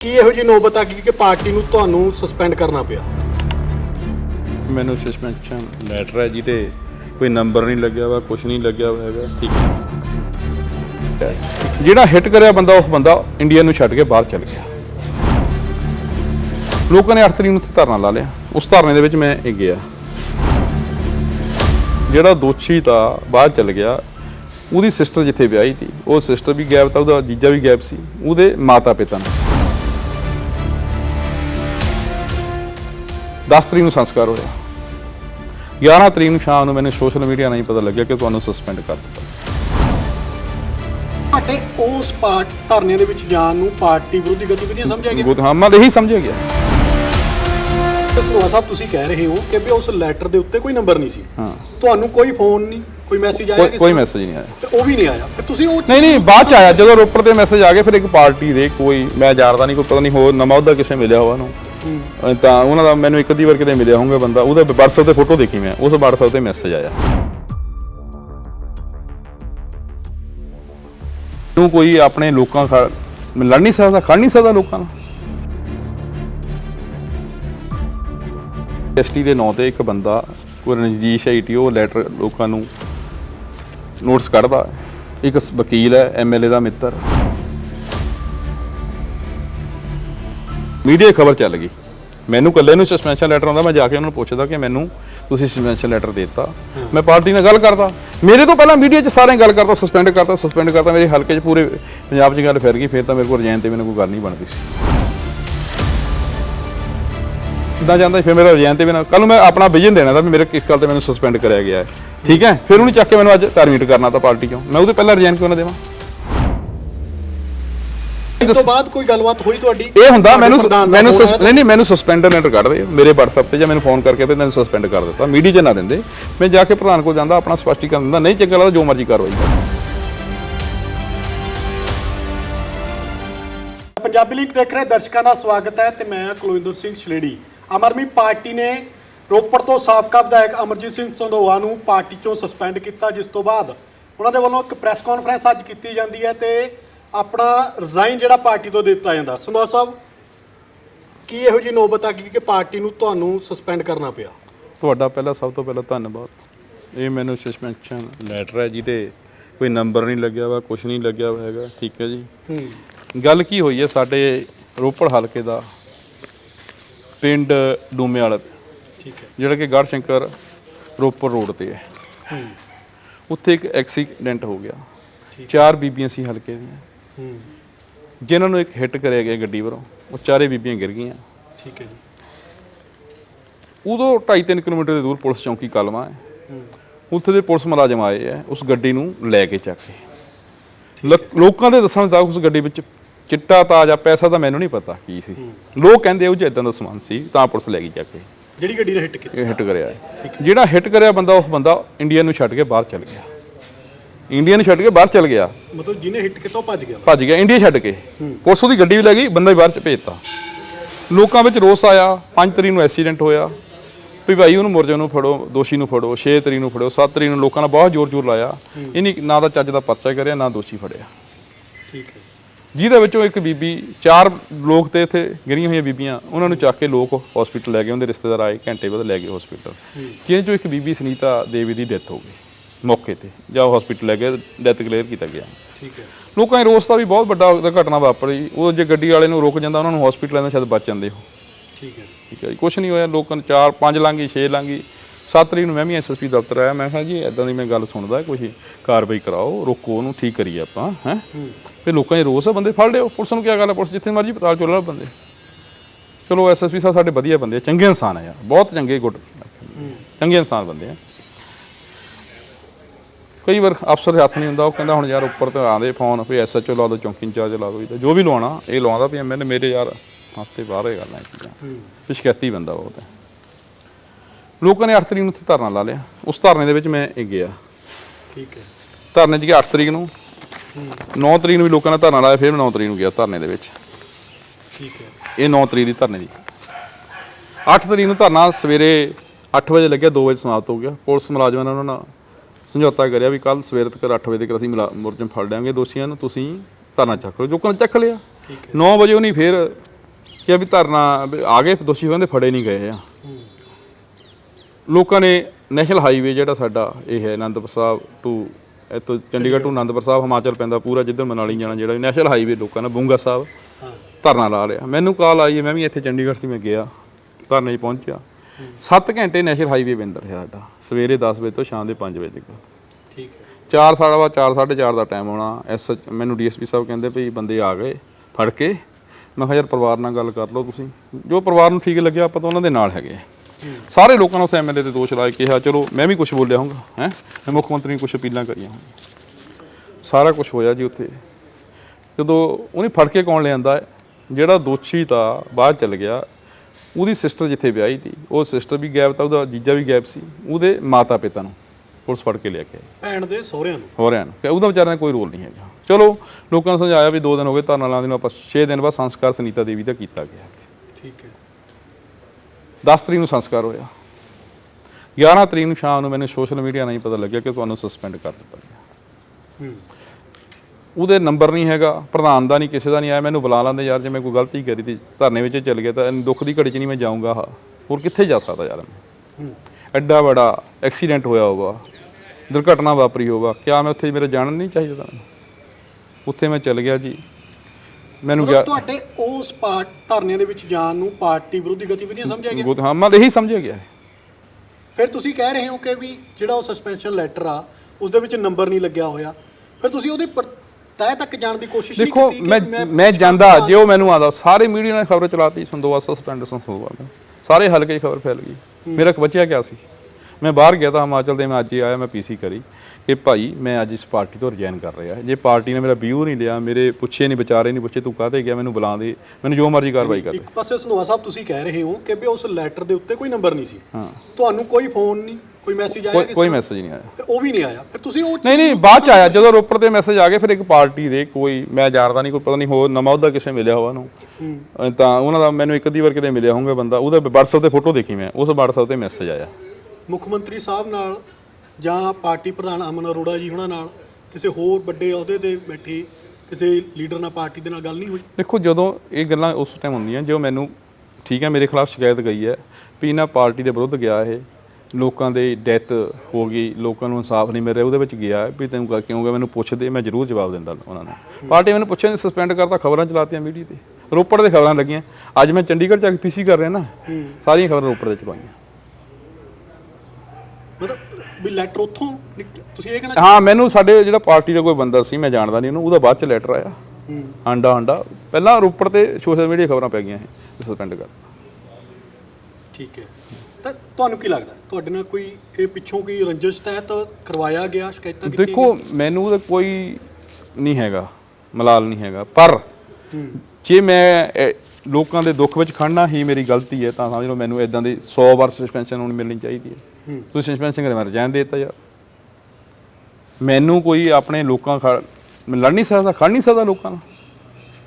ਕੀ ਇਹੋ ਜੀ ਨੌਬਤ ਆ ਗਈ ਕਿ ਪਾਰਟੀ ਨੂੰ ਤੁਹਾਨੂੰ ਸਸਪੈਂਡ ਕਰਨਾ ਪਿਆ? ਮੈਨੂੰ ਸਸਪੈਂਸ਼ਨ ਲੈਟਰ ਹੈ ਜਿਹਦੇ ਕੋਈ ਨੰਬਰ ਨਹੀਂ ਲੱਗਿਆ ਵਾ ਕੁਝ ਨਹੀਂ ਲੱਗਿਆ ਹੋਇਆ ਹੈਗਾ, ਠੀਕ ਹੈ। ਜਿਹੜਾ ਹਿੱਟ ਕਰਿਆ ਬੰਦਾ, ਉਹ ਬੰਦਾ ਇੰਡੀਆ ਨੂੰ ਛੱਡ ਕੇ ਬਾਹਰ ਚਲ ਗਿਆ। ਲੋਕਾਂ ਨੇ 8 ਤਰੀਕ ਨੂੰ ਧਰਨਾ ਲਾ ਲਿਆ। ਉਸ ਧਰਨੇ ਦੇ ਵਿੱਚ ਮੈਂ ਇਹ ਗਿਆ। ਜਿਹੜਾ ਦੋਸ਼ੀ ਤਾਂ ਬਾਹਰ ਚਲ ਗਿਆ, ਉਹਦੀ ਸਿਸਟਰ ਜਿੱਥੇ ਵਿਆਹੀ ਸੀ, ਉਹ ਸਿਸਟਰ ਵੀ ਗਾਇਬ ਤਾਂ ਉਹਦਾ ਜੀਜਾ ਵੀ ਗਾਇਬ ਸੀ, ਉਹਦੇ ਮਾਤਾ ਪਿਤਾ ਨੇ 10 ਤਰੀਕ ਨੂੰ ਸੰਸਕਾਰ ਹੋਇਆ। 11 ਤਰੀਕ ਨੂੰ ਸ਼ਾਮ ਨੂੰ ਮੈਨੂੰ ਸੋਸ਼ਲ ਮੀਡੀਆ ਨਹੀਂ ਪਤਾ ਲੱਗਿਆ ਕਿ ਤੁਹਾਨੂੰ ਸਸਪੈਂਡ ਕਰ ਦਿੱਤਾ। ਤੁਹਾਡੇ ਉਸ ਪਾਰਟ ਧਰਨੇ ਦੇ ਵਿੱਚ ਜਾਣ ਨੂੰ ਪਾਰਟੀ ਵਿਰੋਧੀ ਗਤੀਵਿਧੀਆਂ ਸਮਝਿਆ ਗਿਆ? ਗੁੱਡ ਹਾਂ ਮੈਂ ਇਹੀ ਸਮਝਿਆ ਗਿਆ। ਸਨੋਆ ਸਾਹਿਬ ਤੁਸੀਂ ਕਹਿ ਰਹੇ ਹੋ ਕਿ ਵੀ ਉਸ ਲੈਟਰ ਦੇ ਉੱਤੇ ਕੋਈ ਨੰਬਰ ਨਹੀਂ ਸੀ। ਹਾਂ। ਤੁਹਾਨੂੰ ਕੋਈ ਫੋਨ ਨਹੀਂ ਕੋਈ ਮੈਸੇਜ ਆਇਆ ਕੋਈ ਕਿਸੇ ਕੋਈ ਦਾ? ਮੈਸੇਜ ਨਹੀਂ ਆਇਆ। ਤੇ ਉਹ ਵੀ ਨਹੀਂ ਆਇਆ। ਫਿਰ ਤੁਸੀਂ ਉਹ ਨਹੀਂ ਨਹੀਂ ਬਾਅਦ ਚ ਆਇਆ। ਜਦੋਂ ਰੋਪੜ ਤੇ ਮੈਸੇਜ ਆ ਗਏ ਫਿਰ ਇੱਕ ਪਾਰਟੀ ਦੇ ਕੋਈ ਮੈਂ ਜਾਣਦਾ ਨਹੀਂ ਕੋਈ ਪਤਾ ਨਹੀਂ ਹੋਰ ਨਵਾਂ ਉਹਦਾ ਕਿਸੇ ਮਿਲਿਆ ਹੋਵਾ ਨੂੰ ਅਹ ਤਾਂ ਉਹਨਾਂ ਦਾ ਮੈਨੂੰ ਇੱਕ ਅੱਧੀ ਵਾਰ ਕਿਤੇ ਮਿਲਿਆ ਹੋਊਗਾ ਬੰਦਾ, ਉਹਦੇ WhatsApp ਤੇ ਫੋਟੋ ਦੇਖੀ ਮੈਂ, ਉਸ WhatsApp ਤੇ ਮੈਸੇਜ ਆਇਆ। ਤੂੰ ਕੋਈ ਆਪਣੇ ਲੋਕਾਂ ਖਾ, ਲੜ ਨਹੀਂ ਸਕਦਾ, ਖੜ ਨਹੀਂ ਸਕਦਾ ਲੋਕਾਂ ਨਾਲ? ਐਸਟੀ ਦੇ ਨਾਂ ਤੇ ਇੱਕ ਬੰਦਾ, ਕੋਈ ਰਣਜੀਤ ਆਈਟੀ ਉਹ ਲੈਟਰ ਲੋਕਾਂ ਨੂੰ ਨੋਟਿਸ ਕੱਢਦਾ। ਇੱਕ ਸ- ਵਕੀਲ ਹੈ ਐਮਐਲਏ ਦਾ ਮਿੱਤਰ। ਮੀਡੀਆ ਖਬਰ ਚੱਲ ਗਈ। ਮੈਨੂੰ ਕੱਲੇ ਨੂੰ ਸਸਪੈਂਸ਼ਨ ਲੈਟਰ ਆਉਂਦਾ ਮੈਂ ਜਾ ਕੇ ਉਹਨਾਂ ਨੂੰ ਪੁੱਛਦਾ ਕਿ ਮੈਨੂੰ ਤੁਸੀਂ ਸਸਪੈਂਸ਼ਨ ਲੈਟਰ ਦੇ ਦਿੱਤਾ। ਮੈਂ ਪਾਰਟੀ ਨਾਲ ਗੱਲ ਕਰਦਾ। ਮੇਰੇ ਤੋਂ ਪਹਿਲਾਂ ਮੀਡੀਆ 'ਚ ਸਾਰੇ ਗੱਲ ਕਰਦਾ ਸਸਪੈਂਡ ਕਰਤਾ ਸਸਪੈਂਡ ਕਰਤਾ ਮੇਰੇ ਹਲਕੇ 'ਚ ਪੂਰੇ ਪੰਜਾਬ 'ਚ ਗੱਲ ਫਿਰ ਗਈ ਫਿਰ ਤਾਂ ਮੇਰੇ ਕੋਲ ਰਜਾਇਨ ਤੇ ਮੈਨੂੰ ਕੋਈ ਗੱਲ ਨਹੀਂ ਬਣਦੀ ਸੀ। ਇਦਾਂ ਜਾਂਦਾ ਫਿਰ ਮੇਰਾ ਰਜਾਇਨ ਤੇ ਬਿਨਾ ਕੱਲ ਨੂੰ ਮੈਂ ਆਪਣਾ ਵਿਜਨ ਦੇਣਾ ਤਾਂ ਵੀ ਮੇਰੇ ਕਿਸ ਗੱਲ ਤੇ ਮੈਨੂੰ ਸਸਪੈਂਡ ਕਰਿਆ ਗਿਆ ਹੈ। ਠੀਕ ਹੈ? ਫਿਰ ਉਹਨੂੰ ਚੱਕ ਕੇ ਮੈਨੂੰ ਅੱਜ ਟਰਮੀਨੇਟ ਕਰਨਾ ਤਾਂ ਪਾਰਟੀ ਚੋਂ ਮੈਂ ਉਹਦੇ ਪਹਿਲਾਂ ਰਜਾਇਨ ਕਿਉਂ ਨਾ ਦੇਵਾਂ? ਇਸ ਤੋਂ ਬਾਅਦ ਕੋਈ ਗੱਲਬਾਤ ਹੋਈ ਤੁਹਾਡੀ? ਇਹ ਹੁੰਦਾ ਮੈਨੂੰ ਮੈਨੂੰ? ਨਹੀਂ ਨਹੀਂ ਮੈਨੂੰ ਸਸਪੈਂਡ ਲੈਟਰ ਕੱਢ ਦੇ ਮੇਰੇ WhatsApp ਤੇ ਜਾਂ ਮੈਨੂੰ ਫੋਨ ਕਰਕੇ ਤੇ ਮੈਨੂੰ ਸਸਪੈਂਡ ਕਰ ਦਿੱਤਾ। ਮੀਡੀਆ 'ਚ ਨਾ ਦਿੰਦੇ। ਮੈਂ ਜਾ ਕੇ ਪ੍ਰਧਾਨ ਕੋਲ ਜਾਂਦਾ ਆਪਣਾ ਸਪਸ਼ਟੀਕਰਨ ਦਿੰਦਾ ਨਹੀਂ ਚੰਗਾ ਲੱਗਦਾ ਜੋ ਮਰਜ਼ੀ ਕਾਰਵਾਈ ਕਰ। ਪੰਜਾਬੀ ਲਿੰਕ ਦੇਖ ਰਹੇ ਦਰਸ਼ਕਾਂ ਦਾ ਸਵਾਗਤ ਹੈ ਤੇ ਮੈਂ ਕੁਲਵਿੰਦਰ ਸਿੰਘ ਛਲੇੜੀ। ਆਦਮੀ ਪਾਰਟੀ ਨੇ ਰੋਪੜ ਤੋਂ ਸਾਬਕਾ ਵਿਧਾਇਕ ਅਮਰਜੀਤ ਸਿੰਘ ਸੰਧੋਆ ਨੂੰ ਪਾਰਟੀ ਚੋਂ ਸਸਪੈਂਡ ਕੀਤਾ ਜਿਸ ਤੋਂ ਬਾਅਦ ਉਹਨਾਂ ਦੇ ਵੱਲੋਂ ਇੱਕ ਪ੍ਰੈਸ ਕਾਨਫਰੰਸ ਅੱਜ ਕੀਤੀ ਜਾਂਦੀ ਹੈ ਤੇ ਆਪਣਾ ਰਿਜ਼ਾਈਨ ਜਿਹੜਾ ਪਾਰਟੀ ਤੋਂ ਦਿੱਤਾ ਜਾਂਦਾ। ਸੰਧੋਆ ਸਾਹਿਬ ਕੀ ਇਹੋ ਜੀ ਨੌਬਤ ਆ ਗਈ ਕਿ ਪਾਰਟੀ ਨੂੰ ਤੁਹਾਨੂੰ ਸਸਪੈਂਡ ਕਰਨਾ ਪਿਆ? ਤੁਹਾਡਾ ਪਹਿਲਾਂ ਸਭ ਤੋਂ ਪਹਿਲਾਂ ਧੰਨਵਾਦ। ਇਹ ਮੈਨੂੰ ਸਸਪੈਂਸ਼ਨ ਲੈਟਰ ਹੈ ਜਿਹਦੇ ਕੋਈ ਨੰਬਰ ਨਹੀਂ ਲੱਗਿਆ ਵਾ ਕੁਝ ਨਹੀਂ ਲੱਗਿਆ ਹੋਇਆ ਹੈਗਾ ਠੀਕ ਹੈ ਜੀ? ਗੱਲ ਕੀ ਹੋਈ ਹੈ ਸਾਡੇ ਰੋਪੜ ਹਲਕੇ ਦਾ ਪਿੰਡ ਡੂਮੇ ਵਾਲਾ ਠੀਕ ਹੈ। ਜਿਹੜਾ ਕਿ ਗੜ੍ਹ ਸ਼ੰਕਰ ਰੋਪੜ ਰੋਡ ਤੇ ਹੈ। ਉੱਥੇ ਇੱਕ ਐਕਸੀਡੈਂਟ ਹੋ ਗਿਆ। ਚਾਰ ਬੀਬੀਆਂ ਸੀ ਹਲਕੇ ਦੀਆਂ। ਜਿਨ੍ਹਾਂ ਨੂੰ ਇੱਕ ਹਿੱਟ ਕਰਿਆ ਗਿਆ ਗੱਡੀ ਵੱਲੋਂ ਉਹ ਚਾਰੇ ਬੀਬੀਆਂ ਗਿਰ ਗਈਆਂ। ਠੀਕ ਹੈ ਜੀ। ਉਦੋਂ 2.5-3 ਕਿਲੋਮੀਟਰ ਦੇ ਦੂਰ ਪੁਲਿਸ ਚੌਂਕੀ ਕਲਮਾ ਹੈ। ਉੱਥੇ ਦੇ ਪੁਲਿਸ ਮੁਲਾਜ਼ਮ ਆਏ ਹੈ ਉਸ ਗੱਡੀ ਨੂੰ ਲੈ ਕੇ ਚੱਕ ਕੇ। ਲੋਕ- ਦੇ ਦੱਸਣ ਦਾ ਉਸ ਗੱਡੀ ਵਿੱਚ ਚਿੱਟਾ ਤਾਜਾ ਪੈਸਾ ਤਾਂ ਮੈਨੂੰ ਨਹੀਂ ਪਤਾ ਕੀ ਸੀ। ਲੋਕ ਕਹਿੰਦੇ ਉਹ ਇਦਾਂ ਦਾ ਸਮਾਨ ਸੀ ਤਾਂ ਪੁਲਿਸ ਲੈ ਗਈ ਚੱਕ ਕੇ। ਜਿਹੜੀ ਗੱਡੀ ਨੇ ਹਿੱਟ ਕੀਤੀ। ਹਿੱਟ ਕਰਿਆ। ਜਿਹੜਾ ਹਿੱਟ ਕਰਿਆ ਬੰਦਾ ਉਹ ਬੰਦਾ ਇੰਡੀਆ ਨੂੰ ਛੱਡ ਕੇ ਬਾਹਰ ਚਲ ਗਿਆ। ਇੰਡੀਆ ਨੂੰ ਛੱਡ ਕੇ ਬਾਹਰ ਚਲ ਗਿਆ। ਮਤਲਬ ਜਿਹਨੇ ਹਿੱਟ ਕੀਤਾ ਉਹ ਭੱਜ ਗਿਆ। ਭੱਜ ਗਿਆ ਇੰਡੀਆ ਛੱਡ ਕੇ। ਪੁਲਿਸ ਉਹਦੀ ਗੱਡੀ ਵੀ ਲੈ ਗਈ ਬੰਦਾ ਵੀ ਬਾਹਰ ਚ ਭੇਜਤਾ। ਲੋਕਾਂ ਵਿੱਚ ਰੋਸ ਆਇਆ 5 ਤਰੀਕ ਨੂੰ ਐਕਸੀਡੈਂਟ ਹੋਇਆ। ਵੀ ਭਾਈ ਉਹਨੂੰ ਮੁਰਜਾ ਨੂੰ ਫੜੋ ਦੋਸ਼ੀ ਨੂੰ ਫੜੋ 6 ਤਰੀਕ ਨੂੰ ਫੜੋ 7 ਤਰੀਕ ਨੂੰ ਲੋਕਾਂ ਨੇ ਬਹੁਤ ਜ਼ੋਰ ਜ਼ੋਰ ਲਾਇਆ। ਇਹਨੀ ਨਾ ਤਾਂ ਚੱਜ ਦਾ ਪਰਚਾ ਕਰਿਆ ਨਾ ਦੋਸ਼ੀ ਫੜਿਆ। ਠੀਕ ਹੈ। ਜਿਹਦੇ ਵਿੱਚੋਂ ਇੱਕ ਬੀਬੀ ਚਾਰ ਲੋਕ ਤੇ ਇੱਥੇ ਗਿਰੀਆਂ ਹੋਈਆਂ ਬੀਬੀਆਂ ਉਹਨਾਂ ਨੂੰ ਚੱਕ ਕੇ ਲੋਕ ਹਸਪੀਟਲ ਲੈ ਗਏ ਉਹਦੇ ਰਿਸ਼ਤੇਦਾਰ ਆਏ ਘੰਟੇ ਬਾਅਦ ਲੈ ਗਏ ਹਸਪੀਟਲ ਜਿਹਦੇ ਚੋਂ ਇੱਕ ਬੀਬੀ ਸੁਨੀਤਾ ਦੇਵੀ ਦੀ ਡੈਥ ਹੋ ਗਈ। ਮੌਕੇ ਤੇ ਜਾਂ ਹਸਪੀਟਲ ਲੈ ਗਏ ਡੈਥ ਕਲੀਅਰ ਕੀਤਾ ਗਿਆ। ਠੀਕ ਹੈ। ਲੋਕਾਂ ਦੇ ਰੋਸ ਦਾ ਵੀ ਬਹੁਤ ਵੱਡਾ ਘਟਨਾ ਵਾਪਰੀ। ਉਹ ਜੇ ਗੱਡੀ ਵਾਲੇ ਨੂੰ ਰੁਕ ਜਾਂਦਾ ਉਹਨਾਂ ਨੂੰ ਹਸਪੀਟਲ ਲੈਂਦਾ ਸ਼ਾਇਦ ਬਚ ਜਾਂਦੇ ਉਹ। ਠੀਕ ਹੈ। ਠੀਕ ਹੈ ਜੀ। ਕੁਝ ਨਹੀਂ ਹੋਇਆ ਲੋਕਾਂ ਨੇ 4 5 ਲਾਂਗੀ 6 ਲਾਂਗੀ। 7 ਤਰੀਕ ਨੂੰ ਮੈਂ ਵੀ ਐਸਐਸਪੀ ਦਫ਼ਤਰ ਆਇਆ ਮੈਂ ਕਿਹਾ ਜੀ ਐਦਾਂ ਦੀ ਮੈਂ ਗੱਲ ਸੁਣਦਾ ਕੋਈ ਕਾਰਵਾਈ ਕਰਾਓ ਰੋਕੋ ਉਹਨੂੰ ਠੀਕ ਕਰੀਏ ਆਪਾਂ ਹੈ? ਤੇ ਲੋਕਾਂ ਦੇ ਰੋਸ ਆ ਬੰਦੇ ਫੜ ਲਿਓ। ਪੁਲਿਸ ਨੂੰ ਕੀ ਗੱਲ ਹੈ ਪੁਲਿਸ ਜਿੱਥੇ ਮਰਜ਼ੀ ਪਤਾਲ ਚੋਲ ਲਾ ਬੰਦੇ। ਚਲੋ ਐਸਐਸਪੀ ਸਾਹਿਬ ਸਾਡੇ ਵਧੀਆ ਬੰਦੇ ਆ ਚੰਗੇ ਇਨਸਾਨ ਆ ਯਾਰ ਬਹੁਤ ਚੰਗੇ ਗੁੱਡ ਚੰਗੇ ਇਨਸਾਨ ਬੰਦੇ ਆ। ਕਈ ਵਾਰ ਅਫਸਰ ਦੇ ਹੱਥ ਨਹੀਂ ਹੁੰਦਾ ਉਹ ਕਹਿੰਦਾ ਹੁਣ ਯਾਰ ਉੱਪਰ ਤੇ ਆਂਦੇ ਫੋਨ ਵੀ ਐਸਐਚਓ ਲਾ ਦਿਓ ਚੌਂਕੀ ਇੰਚਾਰਜ ਲਾ ਦਿਓ ਜੋ ਵੀ ਲਵਾਉਣਾ ਇਹ ਲਵਾਉਂਦਾ ਵੀ ਐਮਐਲਏ ਮੇਰੇ ਯਾਰ ਹੱਥ ਬਾਹਰ ਇਹ ਗੱਲਾਂ ਚੀਜ਼ਾਂ। ਵੀ ਸ਼ਿਕਾਇਤੀ ਬੰਦਾ ਬਹੁਤ ਹੈ ਲੋਕਾਂ ਨੇ 8 ਤਰੀਕ ਨੂੰ ਉੱਥੇ ਧਰਨਾ ਲਾ ਲਿਆ। ਉਸ ਧਰਨੇ ਦੇ ਵਿੱਚ ਮੈਂ ਇਹ ਗਿਆ। ਠੀਕ ਹੈ। ਧਰਨੇ 'ਚ ਗਿਆ 8 ਤਰੀਕ ਨੂੰ। 9 ਤਰੀਕ ਨੂੰ ਵੀ ਲੋਕਾਂ ਨੇ ਧਰਨਾ ਲਾਇਆ ਫਿਰ ਮੈਂ 9 ਤਰੀਕ ਨੂੰ ਗਿਆ ਧਰਨੇ ਦੇ ਵਿੱਚ। ਠੀਕ ਹੈ। ਇਹ 9 ਤਰੀਕ ਦੀ ਧਰਨੇ ਦੀ। 8 ਤਰੀਕ ਨੂੰ ਧਰਨਾ ਸਵੇਰੇ 8 ਵਜੇ ਲੱਗਿਆ 2 ਵਜੇ ਸਮਾਪਤ ਹੋ ਗਿਆ। ਪੁਲਿਸ ਮੁਲਾਜ਼ਮਾਂ ਨੇ ਉਹਨਾਂ ਨਾਲ ਸਮਝੌਤਾ ਕਰਿਆ ਵੀ ਕੱਲ ਸਵੇਰੇ ਤੱਕ 8 ਵਜੇ ਤੱਕ ਅਸੀਂ ਮੁਲਾ- ਮੁਲਜ਼ਮ ਫੜ ਲਿਆਂਗੇ ਦੋਸ਼ੀਆਂ ਨੂੰ ਤੁਸੀਂ ਧਰਨਾ ਚੱਕ ਲਓ। ਲੋਕਾਂ ਨੇ ਚੱਕ ਲਿਆ। ਠੀਕ 9 ਵਜੇ ਉਹਨੇ ਫਿਰ ਕਿ ਵੀ ਧਰਨਾ ਵੀ ਆ ਗਏ ਦੋਸ਼ੀ ਬੰਦੇ ਫੜੇ ਨਹੀਂ ਗਏ ਆ। ਲੋਕਾਂ ਨੇ ਨੈਸ਼ਨਲ ਹਾਈਵੇ ਜਿਹੜਾ ਸਾਡਾ ਇਹ ਹੈ ਆਨੰਦਪੁਰ ਸਾਹਿਬ ਟੂ ਇੱਥੋਂ ਚੰਡੀਗੜ੍ਹ ਟੂ ਆਨੰਦਪੁਰ ਸਾਹਿਬ ਹਿਮਾਚਲ ਪੈਂਦਾ ਪੂਰਾ ਜਿੱਧਰ ਮਨਾਲੀ ਜਾਣਾ ਜਿਹੜਾ ਨੈਸ਼ਨਲ ਹਾਈਵੇ ਲੋਕਾਂ ਨੇ ਬੁੰਗਾ ਸਾਹਿਬ ਧਰਨਾ ਲਾ ਲਿਆ। ਮੈਨੂੰ ਕਾਲ ਆਈ ਹੈ, ਮੈਂ ਵੀ ਇੱਥੇ ਚੰਡੀਗੜ੍ਹ ਸੀ ਮੈਂ ਗਿਆ। ਧਰਨੇ 'ਚ ਪਹੁੰਚਿਆ। 7 ਘੰਟੇ ਨੈਸ਼ਨਲ ਹਾਈਵੇ ਬੰਦ ਰਿਹਾ ਸਾਡਾ ਸਵੇਰੇ 10 ਵਜੇ ਤੋਂ ਸ਼ਾਮ ਦੇ 5 ਵਜੇ ਤੱਕ। ਠੀਕ ਹੈ। 4 ਸਾਢੇ ਬਾਅਦ 4 4:30 ਦਾ ਟਾਈਮ ਆਉਣਾ। ਐਸ ਮੈਨੂੰ ਡੀਐਸਪੀ ਸਾਹਿਬ ਕਹਿੰਦੇ ਵੀ ਬੰਦੇ ਆ ਗਏ ਫੜ ਕੇ। ਮੈਂ ਕਿਹਾ ਯਾਰ ਪਰਿਵਾਰ ਨਾਲ ਗੱਲ ਕਰ ਲਓ ਤੁਸੀਂ। ਜੋ ਪਰਿਵਾਰ ਨੂੰ ਠੀਕ ਲੱਗਿਆ ਆਪਾਂ ਤਾਂ ਉਹਨਾਂ ਦੇ ਨਾਲ ਹੈਗੇ ਸਾਰੇ ਲੋਕਾਂ ਨੇ ਉਸ ਐਮਐਲਏ ਤੇ ਦੋਸ਼ ਲਾਏ ਕਿਹਾ ਚਲੋ ਮੈਂ ਵੀ ਕੁਝ ਬੋਲਿਆ ਹੋਊਗਾ ਹੈ? ਮੈਂ ਮੁੱਖ ਮੰਤਰੀ ਨੂੰ ਕੁਝ ਅਪੀਲਾਂ ਕਰੀਆਂ ਹੋਣਗੀਆਂ। ਸਾਰਾ ਕੁਝ ਹੋਇਆ ਜੀ ਉੱਥੇ। ਜਦੋਂ ਉਹਨੇ ਫੜ ਕੇ ਕੌਣ ਲਿਆਂਦਾ ਜਿਹੜਾ ਦੋਸ਼ੀ ਤਾਂ ਬਾਹਰ ਚਲ ਗਿਆ ਉਹਦੀ ਸਿਸਟਰ ਜਿੱਥੇ ਵਿਆਹੀ ਸੀ ਉਹ ਸਿਸਟਰ ਵੀ ਗਾਇਬ ਤਾਂ ਉਹਦਾ ਜੀਜਾ ਵੀ ਗਾਇਬ ਸੀ ਉਹਦੇ ਮਾਤਾ ਪਿਤਾ ਨੂੰ ਪੁਲਿਸ ਫੜ ਕੇ ਲਿਆ ਕੇ ਆਈ ਭੈਣ ਦੇ ਸਹੁਰਿਆਂ ਨੂੰ? ਹੋ ਰਿਹਾ ਨਾ। ਕਿ ਉਹਦਾ ਵਿਚਾਰਿਆਂ ਦਾ ਕੋਈ ਰੋਲ ਨਹੀਂ ਹੈਗਾ। ਚਲੋ ਲੋਕਾਂ ਨੂੰ ਸਮਝਾਇਆ ਵੀ 2 ਦਿਨ ਹੋ ਗਏ ਧਰਨਾ ਲਾਉਂਦੇ ਨੂੰ ਆਪਾਂ 6 ਦਿਨ ਬਾਅਦ ਸੰਸਕਾਰ ਸੁਨੀਤਾ ਦੇਵੀ ਦਾ ਕੀਤਾ ਗਿਆ। ਠੀਕ ਹੈ। 10 ਤਰੀਕ ਨੂੰ ਸੰਸਕਾਰ ਹੋਇਆ। 11 ਤਰੀਕ ਨੂੰ ਸ਼ਾਮ ਨੂੰ ਮੈਨੂੰ ਸੋਸ਼ਲ ਮੀਡੀਆ ਨਹੀਂ ਪਤਾ ਲੱਗਿਆ ਕਿ ਤੁਹਾਨੂੰ ਸਸਪੈਂਡ ਕਰ ਦਿੱਤਾ ਗਿਆ। ਹੂੰ। ਉਹਦੇ ਨੰਬਰ ਨਹੀਂ ਹੈਗਾ ਪ੍ਰਧਾਨ ਦਾ ਨਹੀਂ ਕਿਸੇ ਦਾ ਨਹੀਂ ਆਇਆ ਮੈਨੂੰ ਬੁਲਾ ਲੈਂਦੇ ਯਾਰ ਜੇ ਮੈਂ ਕੋਈ ਗਲਤੀ ਕਰੀ ਤੀ ਧਰਨੇ ਵਿੱਚ ਚੱਲ ਗਿਆ ਤਾਂ ਦੁੱਖ ਦੀ ਘੜੀ 'ਚ ਨਹੀਂ ਮੈਂ ਜਾਊਂਗਾ ਆਹ। ਹੋਰ ਕਿੱਥੇ ਜਾ ਸਕਦਾ ਯਾਰ ਮੈਂ? ਹੂੰ। ਐਡਾ ਬੜਾ ਐਕਸੀਡੈਂਟ ਹੋਇਆ ਹੋਗਾ ਦੁਰਘਟਨਾ ਵਾਪਰੀ ਹੋਗਾ ਕਿਆ ਮੈਂ ਉੱਥੇ ਮੇਰਾ ਜਾਣ ਨਹੀਂ ਚਾਹੀਦਾ? ਤਾਂ ਉੱਥੇ ਮੈਂ ਚੱਲ ਗਿਆ ਜੀ। ਮੈਨੂੰ ਗਿਆ ਤੁਹਾਡੇ ਉਸ ਪਾਰਟ ਧਰਨਿਆਂ ਦੇ ਵਿੱਚ ਜਾਣ ਨੂੰ ਪਾਰਟੀ ਵਿਰੋਧੀ ਗਤੀਵਿਧੀਆਂ ਸਮਝਿਆ ਗਿਆ? ਹਾਂ ਮੈਂ ਇਹੀ ਸਮਝਿਆ ਗਿਆ। ਹੈ। ਫਿਰ ਤੁਸੀਂ ਕਹਿ ਰਹੇ ਹੋ ਕਿ ਵੀ ਜਿਹੜਾ ਉਹ ਸਸਪੈਂਸ਼ਨ ਲੈਟਰ ਆ ਉਸ ਦੇ ਵਿੱਚ ਨੰਬਰ ਨਹੀਂ ਲੱਗਿਆ ਹੋਇਆ। ਫਿਰ ਤੁਸੀਂ ਉਹਦੇ ਤਹਿ ਤੱਕ ਜਾਣ ਦੀ ਕੋਸ਼ਿਸ਼ ਨਹੀਂ ਦੇਖੋ ਕੀਤੀ ਮੈਂ ਮੈਂ ਜਾਂਦਾ ਜੇ ਉਹ ਮੈਨੂੰ ਆਦਾ ਸਾਰੇ ਮੀਡੀਆ ਨੇ ਖਬਰ ਚਲਾਤੀ ਸੰਦੋਆ ਸਸਪੈਂਡ ਸੰਦੋਆ ਸਾਰੇ ਹਲਕੇ 'ਚ ਖਬਰ ਫੈਲ ਗਈ। ਮੇਰਾ ਬਚਿਆ ਕਿਆ ਸੀ? ਮੈਂ ਬਾਹਰ ਗਿਆ ਤਾਂ ਹਿਮਾਚਲ ਦੇ ਮੈਂ ਅੱਜ ਹੀ ਆਇਆ ਮੈਂ ਪੀਸੀ ਕਰੀ ਕਿ ਭਾਈ ਮੈਂ ਅੱਜ ਇਸ ਪਾਰਟੀ ਤੋਂ ਰਿਜ਼ਾਈਨ ਕਰ ਰਿਹਾ। ਜੇ ਪਾਰਟੀ ਨੇ ਮੇਰਾ ਵਿਊ ਨਹੀਂ ਲਿਆ ਮੇਰੇ ਪੁੱਛੇ ਨਹੀਂ ਵਿਚਾਰੇ ਨਹੀਂ ਪੁੱਛੇ ਤੂੰ ਕਾਹਤੇ ਗਿਆ? ਮੈਨੂੰ ਬੁਲਾ ਦੇ। ਮੈਨੂੰ ਜੋ ਮਰਜ਼ੀ ਕਾਰਵਾਈ ਕਰ ਦੇ। ਇੱਕ ਪਾਸੇ ਸੰਧਵਾ ਸਾਹਿਬ ਤੁਸੀਂ ਕਹਿ ਰਹੇ ਹੋ ਕਿ ਵੀ ਉਸ ਲੈਟਰ ਦੇ ਉੱਤੇ ਕੋਈ ਨੰਬਰ ਨਹੀਂ ਸੀ। ਹਾਂ। ਤੁਹਾਨੂੰ ਕੋਈ ਫੋਨ ਨਹੀਂ। ਕੋਈ ਮੈਸੇਜ ਆਇਆ ਕੋਈ ਕਿਸੇ ਕੋਈ ਦਾ? ਮੈਸੇਜ ਨਹੀਂ ਆਇਆ। ਫਿਰ ਉਹ ਵੀ ਨਹੀਂ ਆਇਆ। ਫਿਰ ਤੁਸੀਂ ਉਹ ਨਹੀਂ ਨਹੀਂ ਬਾਅਦ ਚ ਆਇਆ? ਜਦੋਂ ਰੋਪੜ ਦੇ ਮੈਸੇਜ ਆ ਗਏ ਫਿਰ ਇੱਕ ਪਾਰਟੀ ਦੇ ਕੋਈ ਮੈਂ ਜਾਣਦਾ ਨਹੀਂ ਕੋਈ ਪਤਾ ਨਹੀਂ ਹੋਰ ਨਵਾਂ ਉਹਦਾ ਕਿਸੇ ਮਿਲਿਆ ਹੋਵਾ ਨੂੰ ਅਹ ਤਾਂ ਉਹਨਾਂ ਦਾ ਮੈਨੂੰ ਇੱਕ ਅੱਧੀ ਵਾਰ ਕਿਤੇ ਮਿਲਿਆ ਹੋਊਗਾ ਬੰਦਾ। ਉਹਦਾ WhatsApp ਤੇ ਫੋਟੋ ਦੇਖੀ ਮੈਂ ਉਸ WhatsApp ਤੇ ਮੈਸੇਜ ਆਇਆ। ਮੁੱਖ ਮੰਤਰੀ ਸਾਹਿਬ ਨਾਲ ਜਾਂ ਪਾਰਟੀ ਪ੍ਰਧਾਨ ਅਮਨ ਅਰੋੜਾ ਜੀ ਉਹਨਾਂ ਨਾਲ ਕਿਸੇ ਹੋਰ ਵੱਡੇ ਅਹੁਦੇ ਤੇ ਬੈਠੇ ਕਿਸੇ ਲੀਡਰ ਨਾਲ ਪਾਰਟੀ ਦੇ ਨਾਲ ਗੱਲ ਨਹੀਂ ਹੋਈ? ਦੇਖੋ ਜਦੋਂ ਇਹ ਗੱਲਾਂ ਉਸ ਟਾਈਮ ਹੁੰਦੀਆਂ ਜੋ ਮੈਨੂੰ ਠੀਕ ਹੈ ਮੇਰੇ ਖਿਲਾਫ ਸ਼ਿਕਾਇਤ ਗਈ ਹੈ ਵੀ ਇਹਨਾਂ ਪਾਰਟੀ ਦੇ ਵਿਰੁੱਧ ਗਿਆ ਇਹ। ਲੋਕਾਂ ਦੇ ਡੈਥ ਹੋ ਗਈ ਲੋਕਾਂ ਨੂੰ ਇਨਸਾਫ ਨਹੀਂ ਮਿਲ ਰਿਹਾ ਉਹਦੇ ਵਿੱਚ ਗਿਆ ਵੀ ਤੈਨੂੰ ਕਾ ਕਿਉਂ ਗਿਆ ਮੈਨੂੰ ਪੁੱਛਦੇ ਮੈਂ ਜ਼ਰੂਰ ਜਵਾਬ ਦਿੰਦਾ ਉਹਨਾਂ ਨੂੰ। ਪਾਰਟੀ ਮੈਨੂੰ ਪੁੱਛਿਆ ਸਸਪੈਂਡ ਕਰਤਾ ਖਬਰਾਂ ਚਲਾਤੀਆਂ ਮੀਡੀਆ ਤੇ। ਰੋਪੜ ਦੇ ਖਬਰਾਂ ਲੱਗੀਆਂ। ਅੱਜ ਮੈਂ ਚੰਡੀਗੜ੍ਹ ਜਾ ਕੇ ਪੀਸੀ ਕਰ ਰਿਹਾ ਨਾ ਸਾਰੀਆਂ ਖਬਰਾਂ ਰੋਪੜ ਦੇ ਚਲਾਈਆਂ ਮਤਲਬ ਵੀ ਲੈਟਰ ਉੱਥੋਂ ਨਿਕ- ਤੁਸੀਂ ਇਹ ਕਹਿਣਾ ਹਾਂ ਮੈਨੂੰ ਸਾਡੇ ਜਿਹੜਾ ਪਾਰਟੀ ਦਾ ਕੋਈ ਬੰਦਾ ਸੀ ਮੈਂ ਜਾਣਦਾ ਨਹੀਂ ਉਹਨੂੰ ਉਹਦਾ ਬਾਅਦ ਚ ਲੈਟਰ ਆਇਆ। ਹੂੰ। ਆਂਡਾ ਆਂਡਾ ਪਹਿਲਾਂ ਰੋਪੜ ਤੇ ਸੋਸ਼ਲ ਮੀਡੀਆ ਖਬਰਾਂ ਪੈ ਗਈਆਂ ਇਹ ਸਸਪੈਂਡ ਕਰ ਠੀਕ ਹੈ। ਤਾਂ ਤੁਹਾਨੂੰ ਕੀ ਲੱਗਦਾ? ਤੁਹਾਡੇ ਨਾਲ ਕੋਈ ਇਹ ਪਿੱਛੋਂ ਕੋਈ ਰੰਜਿਸ਼ ਤਹਿਤ ਕਰਵਾਇਆ ਗਿਆ ਸ਼ਿਕਾਇਤਾਂ ਕੀਤੀਆਂ ਦੇਖੋ ਮੈਨੂੰ ਉਹਦਾ ਕੋਈ ਨਹੀਂ ਹੈਗਾ ਮਲਾਲ ਨਹੀਂ ਹੈਗਾ। ਪਰ ਜੇ ਮੈਂ ਇਹ, ਲੋਕਾਂ ਦੇ ਦੁੱਖ ਵਿੱਚ ਖੜਨਾ ਹੀ ਮੇਰੀ ਗਲਤੀ ਹੈ ਤਾਂ ਸਮਝ ਲਓ ਮੈਨੂੰ ਇਦਾਂ ਦੀ 100 ਵਾਰ ਸਸਪੈਂਸ਼ਨ ਹੁਣ ਮਿਲਣੀ ਚਾਹੀਦੀ ਹੈ। ਹੂੰ। ਤੁਸੀਂ ਸਸਪੈਂਸ਼ਨ ਕਰੇ ਮੈਂ ਰਿਜ਼ਾਈਨ ਦੇ ਦਿੱਤਾ ਯਾਰ। ਮੈਨੂੰ ਕੋਈ ਆਪਣੇ ਲੋਕਾਂ ਖੜ ਮੈਂ ਲੜ ਨਹੀਂ ਸਕਦਾ ਖੜ ਨਹੀਂ ਸਕਦਾ ਲੋਕਾਂ ਨਾਲ।